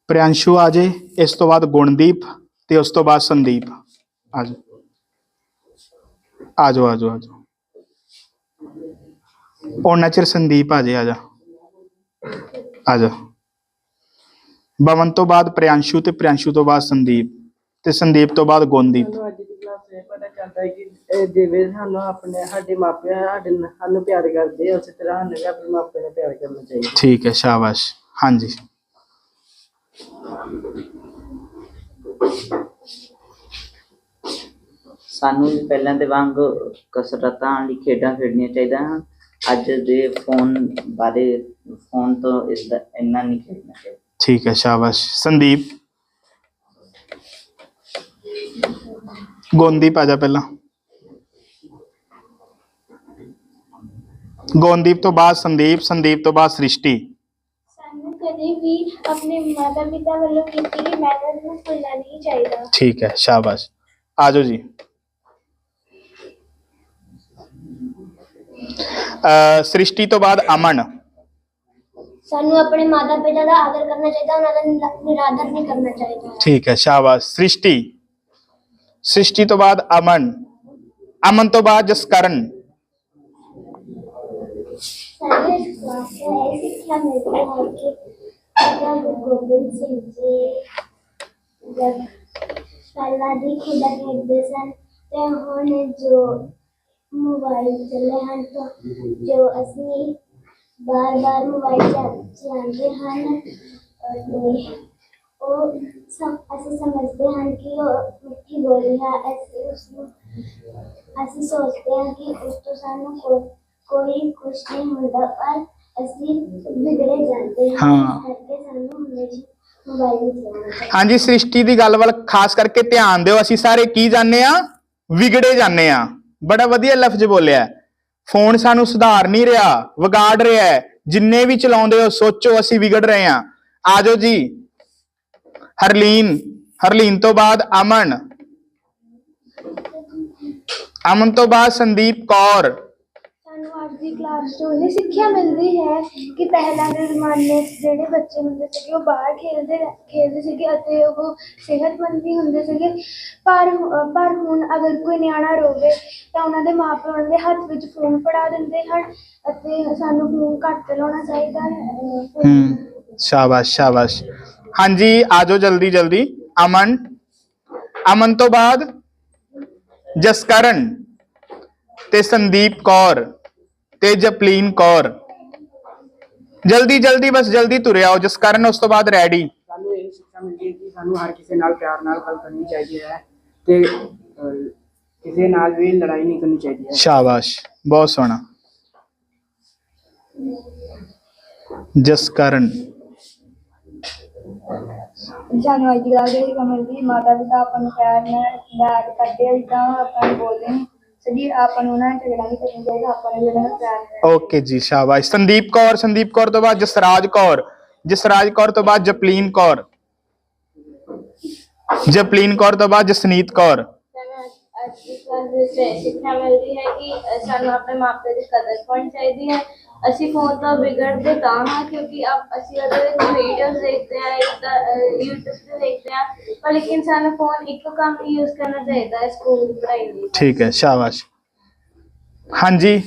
ਪ੍ਰਿਆੰਸ਼ੂ ਆ ਜੇ ਇਸ ਤੋਂ ਬਾਅਦ ਗੁਣਦੀਪ ਤੇ ਉਸ ਤੋਂ ਬਾਅਦ ਸੰਦੀਪ। ਆ ਜਾਓ। ਆ ਜਾਓ ਆ ਜਾਓ ਆ ਜਾਓ। ਉਹਨਾਂ ਚਿਰ ਸੰਦੀਪ ਆ ਜੇ ਆ ਜਾ। ਆ ਜਾ। ਬਵਨ ਤੋਂ ਬਾਅਦ ਪ੍ਰਿਆੰਸ਼ੂ ਤੇ ਪ੍ਰਿਆੰਸ਼ੂ ਤੋਂ ਬਾਅਦ ਸੰਦੀਪ ਤੇ ਸੰਦੀਪ ਤੋਂ ਬਾਅਦ ਗੁਣਦੀਪ। ਸਾਨੂੰ ਅੱਜ ਦੀ ਕਲਾਸ ਇਹ ਪਤਾ ਚੱਲਦਾ ਹੈ ਕਿ ਇਹ ਜਿਵੇਂ ਸਾਨੂੰ ਆਪਣੇ ਸਾਡੇ ਮਾਪੇ ਸਾਡੇ ਨਾਲ- ਸਾਨੂੰ ਪਿਆਰ ਕਰਦੇ ਆ, ਉਸੇ ਤਰ੍ਹਾਂ ਸਾਨੂੰ ਵੀ ਆਪਣੇ ਮਾਪਿਆਂ ਨੂੰ ਪਿਆਰ ਕਰਨਾ ਚਾਹੀਦਾ। ਠੀਕ ਹੈ ਸ਼ਾਬਾਸ਼। ਹਾਂਜੀ। ਸਾਨੂੰ ਵੀ ਪਹਿਲਾਂ ਦੇ ਵਾਂਗ ਕਸਰਤਾਂ ਲਈ ਖੇਡਾਂ ਖੇਡਣੀਆਂ ਚਾਹੀਦੀਆਂ ਹਨ। ਅੱਜ ਦੇ ਫੋਨ ਬਾਰੇ ਫੋਨ ਤੋਂ ਇਸ ਦਾ ਇੰਨਾ ਨਹੀਂ ਖੇਡਣਾ ਚਾਹੀਦਾ। ਠੀਕ ਹੈ ਸ਼ਾਬਾਸ਼। ਸੰਦੀਪ। ਗੋਂਦੀਪ ਆ ਜਾ ਪਹਿਲਾਂ। ਗੋਂਦੀਪ ਤੋਂ ਬਾਅਦ ਸੰਦੀਪ ਸੰਦੀਪ ਤੋਂ ਬਾਅਦ ਸ੍ਰਿਸ਼ਟੀ ਸਾਨੂੰ ਕਦੇ ਵੀ ਆਪਣੇ ਮਾਤਾ ਪਿਤਾ ਵੱਲੋਂ ਕੀਤੀ ਗਈ ਮਿਹਨਤ ਨੂੰ ਭੁੱਲਣਾ ਨਹੀਂ ਚਾਹੀਦਾ ਠੀਕ ਹੈ ਸ਼ਾਬਾਸ਼ ਆ ਜਾਓ ਜੀ ਅ ਸ੍ਰਿਸ਼ਟੀ ਤੋਂ ਬਾਅਦ ਅਮਨ ਸਾਨੂੰ ਆਪਣੇ ਮਾਤਾ ਪਿਤਾ ਦਾ ਆਦਰ ਕਰਨਾ ਚਾਹੀਦਾ ਉਹਨਾਂ ਦਾ ਨਿਰਾ- ਨਿਰਾਦਰ ਨਹੀਂ ਕਰਨਾ ਚਾਹੀਦਾ ਠੀਕ ਹੈ ਸ਼ਾਬਾਸ਼ ਸ੍ਰਿਸ਼ਟੀ ਸ੍ਰਿਸ਼ਟੀ ਤੋਂ ਬਾਅਦ ਅਮਨ ਅਮਨ ਤੋਂ ਬਾਅਦ ਜਸਕਰਨ ਸਾਡੇ ਕਲਾਸ ਵਿੱਚ ਇਹ ਸਿੱਖਿਆ ਮਿਲਦੀ ਹੈ ਕਿ ਰਾਜਾ ਗੁਰੂ ਗੋਬਿੰਦ ਸਿੰਘ ਜੀ ਜਦ ਪਹਿਲਾਂ ਦੀ ਖੇਡਾਂ ਖੇਡਦੇ ਸਨ ਤੇ ਹੁਣ ਜੋ ਮੋਬਾਈਲ ਚੱਲੇ ਹਨ ਤਾਂ ਜੋ ਅਸੀਂ ਬਾਰ-ਬਾਰ ਮੋਬਾਈਲ ਚਲਾਉਂਦੇ ਹਨ ਅਤੇ ਉਹ ਸਮ ਅਸੀਂ ਸਮਝਦੇ ਹਾਂ ਕਿ ਉਹ ਮਿੱਠੀ ਬੋਲੀ ਹੈ ਅਸੀਂ ਉਸ ਨੂੰ ਅਸੀਂ ਸੋਚਦੇ ਹਾਂ ਕਿ ਉਸ ਤੋਂ ਸਾਨੂੰ ਕੋ, ਕੋਈ ਕੁਛ ਨਹੀਂ ਹੁੰਦਾ ਪਰ ਅਸੀਂ ਵਿਗੜੇ ਜਾਂਦੇ ਹਾਂ। ਹਾਂ। ਇਸ ਕਰਕੇ ਸਾਨੂੰ ਹਮੇਸ਼ਾ ਮੋਬਾਈਲ ਨਹੀਂ ਚਲਾਉਣਾ ਚਾਹੀਦਾ। ਹਾਂਜੀ ਸ੍ਰਿਸ਼ਟੀ ਦੀ ਗੱਲ ਵੱਲ ਖਾਸ ਕਰਕੇ ਧਿਆਨ ਦਿਓ। ਅਸੀਂ ਸਾਰੇ ਕੀ ਜਾਣਦੇ ਆ ਵਿਗੜੇ ਜਾਂਦੇ ਆ ਬੜਾ ਵਧੀਆ ਲਫ਼ਜ਼ ਬੋਲਿਆ। ਫੋਨ ਸਾਨੂੰ ਸੁਧਾਰ ਨਹੀਂ ਰਿਹਾ ਵਿਗਾੜ ਰਿਹਾ ਹੈ। ਜਿੰਨੇ ਵੀ ਚਲਾਉਂਦੇ ਹੋ ਸੋਚੋ ਅਸੀਂ ਵਿਗੜ ਰਹੇ ਆ ਆਜੋ ਜੀ। ਹਰਲੀਨ ਹਰਲੀਨ ਤੋਂ ਬਾਅਦ ਅਮਨ। ਅਮਨ ਤੋਂ ਬਾਅਦ ਸੰਦੀਪ ਕੌਰ। ਸਾਨੂੰ ਅੱਜ ਦੀ ਕਲਾਸ ਤੋਂ ਇਹ ਸਿੱਖਿਆ ਮਿਲਦੀ ਹੈ ਕਿ ਪਹਿਲਾਂ ਦੇ ਜ਼ਮਾਨੇ 'ਚ ਜਿਹੜੇ ਬੱਚੇ ਹੁੰਦੇ ਸੀਗੇ, ਉਹ ਬਾਹਰ ਖੇਡਦੇ ਰਹਿ- ਖੇਡਦੇ ਸੀਗੇ ਅਤੇ ਉਹ ਸਿਹਤਮੰਦ ਵੀ ਹੁੰਦੇ ਸੀਗੇ। ਪਰ ਹੁ- ਪਰ ਹੁਣ ਅਗਰ ਕੋਈ ਨਿਆਣਾ ਰੋਵੇ, ਤਾਂ ਉਹਨਾਂ ਦੇ ਮਾਪੇ ਦੇ ਹੱਥ ਵਿੱਚ ਫੋਨ ਫੜਾ ਦਿੰਦੇ ਹਨ ਅਤੇ ਸਾਨੂੰ ਫੋਨ ਘੱਟ ਲਾਉਣਾ ਚਾਹੀਦਾ ਹੈ। ਹੂੰ, ਸ਼ਾਬਾਸ਼ ਸ਼ਾਬਾਸ਼। ਹਾਂਜੀ, ਆਜੋ ਜਲਦੀ ਜਲਦੀ। ਅਮਨ ਅਮਨ ਤੋਂ ਬਾਅਦ ਜਸਕਰਨ ਤੇ ਸੰਦੀਪ ਕੌਰ। ਤੇ ਜਪਲੀਨ ਕੌਰ। ਜਲਦੀ ਜਲਦੀ ਬਸ ਜਲਦੀ ਤੁਰੇ ਆਓ ਜਸਕਰਨ ਉਸ ਤੋਂ ਬਾਅਦ ਰੈਡੀ ਸਾਨੂੰ ਇਹ ਸਿੱਖਿਆ ਮਿਲਦੀ ਹੈ ਕਿ ਸਾਨੂੰ ਹਰ ਕਿਸੇ ਨਾਲ ਪਿਆਰ ਨਾਲ ਗੱਲ ਕਰਨੀ ਚਾਹੀਦੀ ਹੈ ਤੇ ਅਹ, ਕਿਸੇ ਨਾਲ ਵੀ ਲੜਾਈ ਨਹੀਂ ਕਰਨੀ ਚਾਹੀਦੀ ਹੈ। ਸ਼ਾਬਾਸ਼ ਬਹੁਤ ਸੋਹਣਾ। ਜਸਕਰਨ ਸਾਨੂੰ ਅੱਜ ਦੇ ਮਾਤਾ ਪਿਤਾ ਆਪਾਂ ਨੂੰ ਪਿਆਰ ਨਾਲ ਪਿਆਰ ਕਰਦੇ ਆ ਜਿੱਦਾਂ ਆਪਾਂ ਬੋਲਦੇ ਨੇ। ਸਦੀ ਆਪਾਂ ਨੂੰ ਉਹਨਾਂ ਨਾਲ ਝਗੜਾ ਨਹੀਂ ਕਰਨਾ ਚਾਹੀਦਾ ਆਪਾਂ ਨੂੰ ਵੀ ਉਹਨਾਂ ਨਾਲ ਪਿਆਰ ਨਾਲ ਓਕੇ ਜੀ ਸ਼ਾਬਾਸ਼ ਸੰਦੀਪ ਕੌਰ ਸੰਦੀਪ ਕੌਰ ਤੋਂ ਬਾਅਦ ਜਸਰਾਜ ਕੌਰ ਜਸਰਾਜ ਕੌਰ ਤੋਂ ਬਾਅਦ ਜਪਲੀਨ ਕੌਰ ਜਪਲੀਨ ਕੌਰ ਤੋਂ ਬਾਅਦ ਜਸਨੀਤ ਕੌਰ ਸਾਨੂੰ ਅੱਜ ਦੀ ਕਲਾਸ ਵਿੱਚ ਇਹ ਸਿੱਖਿਆ ਮਿਲਦੀ ਹੈ ਕਿ ਅ, ਸਾਨੂੰ ਆਪਣੇ ਮਾਪੇ ਦੀ ਕਦਰ ਕਰਨੀ ਚਾਹੀਦੀ ਹੈ ਅਸੀਂ ਫੋਨ ਤੋਂ ਵਿਗੜਦੇ ਤਾਂ ਹਾਂ, ਕਿਉਂਕਿ ਆਪ ਅਸੀਂ ਉਹਦੇ ਵਿੱਚ ਵੀਡੀਓਜ਼ ਦੇਖਦੇ ਹਾਂ ਇਦਾਂ YouTube ਤੇ ਦੇਖਦੇ ਹਾਂ, ਪਰ ਲੇਕਿਨ ਸਾਨੂੰ ਫੋਨ ਇੱਕੋ ਕੰਮ ਲਈ ਯੂਜ਼ ਕਰਨਾ ਚਾਹੀਦਾ ਹੈ ਸਕੂਲ ਦੀ ਪੜ੍ਹਾਈ ਲਈ। ਠੀਕ ਹੈ, ਸ਼ਾਬਾਸ਼। ਹਾਂਜੀ,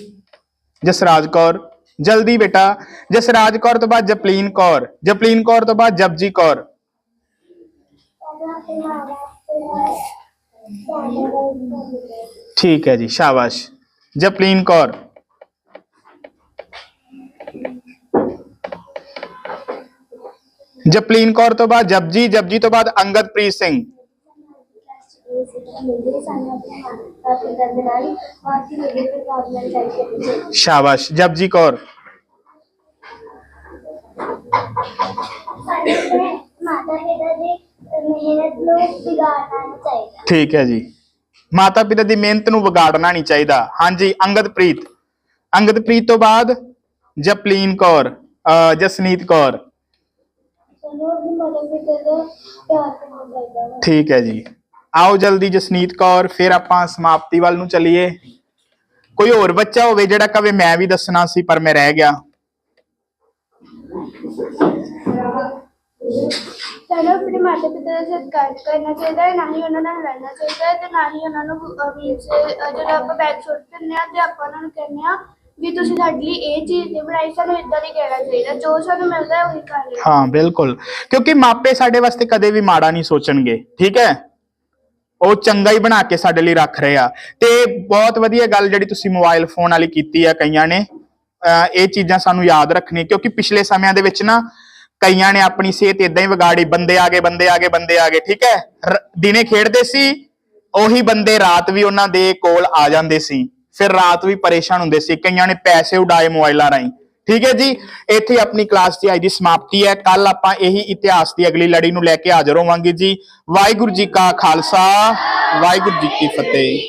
ਜਸਰਾਜ ਕੌਰ, ਜਲਦੀ ਬੇਟਾ, ਜਸਰਾਜ ਕੌਰ ਤੋਂ ਬਾਅਦ ਜਪਲੀਨ ਕੌਰ ਜਪਲੀਨ ਕੌਰ ਤੋਂ ਬਾਅਦ ਜਪਜੀ ਕੌਰ। ਠੀਕ ਹੈ ਜੀ, ਸ਼ਾਬਾਸ਼। ਜਪਲੀਨ ਕੌਰ। ਜਪਲੀਨ ਕੌਰ ਤੋਂ ਬਾਅਦ ਜਪਜੀ ਜਪਜੀ ਤੋਂ ਬਾਅਦ ਅੰਗਦਪ੍ਰੀਤ ਸਿੰਘ। ਸ਼ਾਬਾਸ਼, ਜਪਜੀ ਕੌਰ। ਮਾਤਾ ਪਿਤਾ ਦੀ ਮਿਹਨਤ ਨੂੰ ਵਿਗਾੜਨਾ ਚਾਹੀਦਾ ਠੀਕ ਹੈ ਜੀ। ਮਾਤਾ ਪਿਤਾ ਦੀ ਮਿਹਨਤ ਨੂੰ ਵਿਗਾੜਨਾ ਨਹੀਂ ਚਾਹੀਦਾ। ਹਾਂਜੀ, ਅੰਗਦਪ੍ਰੀਤ। ਅੰਗਦਪ੍ਰੀਤ ਤੋਂ ਬਾਅਦ ਜਪਲੀਨ ਕੌਰ, ਅਹ ਜਸਨੀਤ ਕੌਰ। ਸਾਨੂੰ ਆਪਣੇ ਮਾਤਾ ਪਿਤਾ ਦਾ ਪਿਆਰ ਕਰਨਾ ਚਾਹੀਦਾ ਹੈ ਠੀਕ ਹੈ ਜੀ। ਆਓ ਜਲਦੀ ਜਸਨੀਤ ਕੌਰ ਫਿਰ ਆਪਾਂ ਸਮਾਪਤੀ ਵੱਲ ਨੂੰ ਚੱਲੀਏ। ਕੋਈ ਹੋਰ ਬੱਚਾ ਹੋਵੇ ਜਿਹੜਾ ਕਵੇ ਮੈਂ ਵੀ ਦੱਸਣਾ ਸੀ ਪਰ ਮੈਂ ਰਹਿ ਗਿਆ। ਸਾਨੂੰ ਆਪਣੇ ਮਾਤਾ ਪਿਤਾ ਦਾ ਸਤਿਕਾਰ ਕਰਨਾ ਚਾਹੀਦਾ ਹੈ ਨਾ ਹੀ ਉਹਨਾਂ ਨਾਲ ਲੜਨਾ ਚਾਹੀਦਾ ਹੈ ਤੇ ਨਾ ਹੀ ਉਹਨਾਂ ਨੂੰ ਅਹ, ਜਦੋਂ ਆਪਾਂ ਬੈਗ ਸੁੱਟ ਦਿੰਦੇ ਆ ਤੇ ਆਪਾਂ ਉਹਨਾਂ ਨੂੰ ਕਹਿੰਦੇ ਆ ਵੀ ਤੁਸੀਂ ਸਾਡੇ ਲਈ ਇਹ ਚੀਜ਼ ਨਹੀਂ ਬਣਾਈ, ਸਾਨੂੰ ਇਦਾਂ ਨਹੀਂ ਕਹਿਣਾ ਚਾਹੀਦਾ। ਜੋ ਸਾਨੂੰ ਮਿਲਦਾ ਹੈ, ਉਹੀ ਕਰ ਲੈਣਾ ਹਾਂ, ਬਿਲਕੁਲ। ਕਿਉਂਕਿ ਮਾਪੇ ਸਾਡੇ ਵਾਸਤੇ ਕਦੇ ਵੀ ਮਾੜਾ ਨਹੀਂ ਸੋਚਣਗੇ, ਠੀਕ ਹੈ? ਉਹ ਚੰਗਾ ਹੀ ਬਣਾ ਕੇ ਸਾਡੇ ਲਈ ਰੱਖ ਰਹੇ ਆ। ਤੇ ਬਹੁਤ ਵਧੀਆ ਗੱਲ ਜਿਹੜੀ ਤੁਸੀਂ ਮੋਬਾਈਲ ਫੋਨ ਵਾਲੀ ਕੀਤੀ ਆ ਕਈਆਂ ਨੇ, ਅਹ ਇਹ ਚੀਜ਼ਾਂ ਸਾਨੂੰ ਯਾਦ ਰੱਖਣੀ ਕਿਉਂਕਿ ਪਿਛਲੇ ਸਮਿਆਂ ਦੇ ਵਿੱਚ ਨਾ ਕਈਆਂ ਨੇ ਆਪਣੀ ਸਿਹਤ ਇਦਾਂ ਹੀ ਵਿਗਾੜੀ, ਬੰਦੇ ਆ ਗਏ, ਬੰਦੇ ਆ ਗਏ, ਬੰਦੇ ਆ ਗਏ, ਠੀਕ ਹੈ? ਰ- ਦਿਨੇ ਖੇਡਦੇ ਸੀ, ਉਹੀ ਬੰਦੇ ਰਾਤ ਵੀ ਉਹਨਾਂ ਦੇ ਕੋਲ ਆ ਜਾਂਦੇ ਸੀ। ਫਿਰ ਰਾਤ ਵੀ ਪਰੇਸ਼ਾਨ ਹੁੰਦੇ ਸੀ, ਕਈਆਂ ਨੇ ਪੈਸੇ ਉਡਾਏ ਮੋਬਾਈਲਾਂ ਰਾਹੀਂ। ਠੀਕ ਹੈ ਜੀ? ਇੱਥੇ ਆਪਣੀ ਕਲਾਸ ਦੀ ਅੱਜ ਦੀ ਸਮਾਪਤੀ ਹੈ। ਕੱਲ ਆਪਾਂ ਇਹੀ ਇਤਿਹਾਸ ਦੀ ਅਗਲੀ ਲੜੀ ਨੂੰ ਲੈ ਕੇ ਹਾਜ਼ਰ ਹੋਵਾਂਗੇ ਜੀ। ਵਾਹਿਗੁਰੂ ਜੀ ਕਾ ਖਾਲਸਾ, ਵਾਹਿਗੁਰੂ ਜੀ ਕੀ ਫਤਿਹ।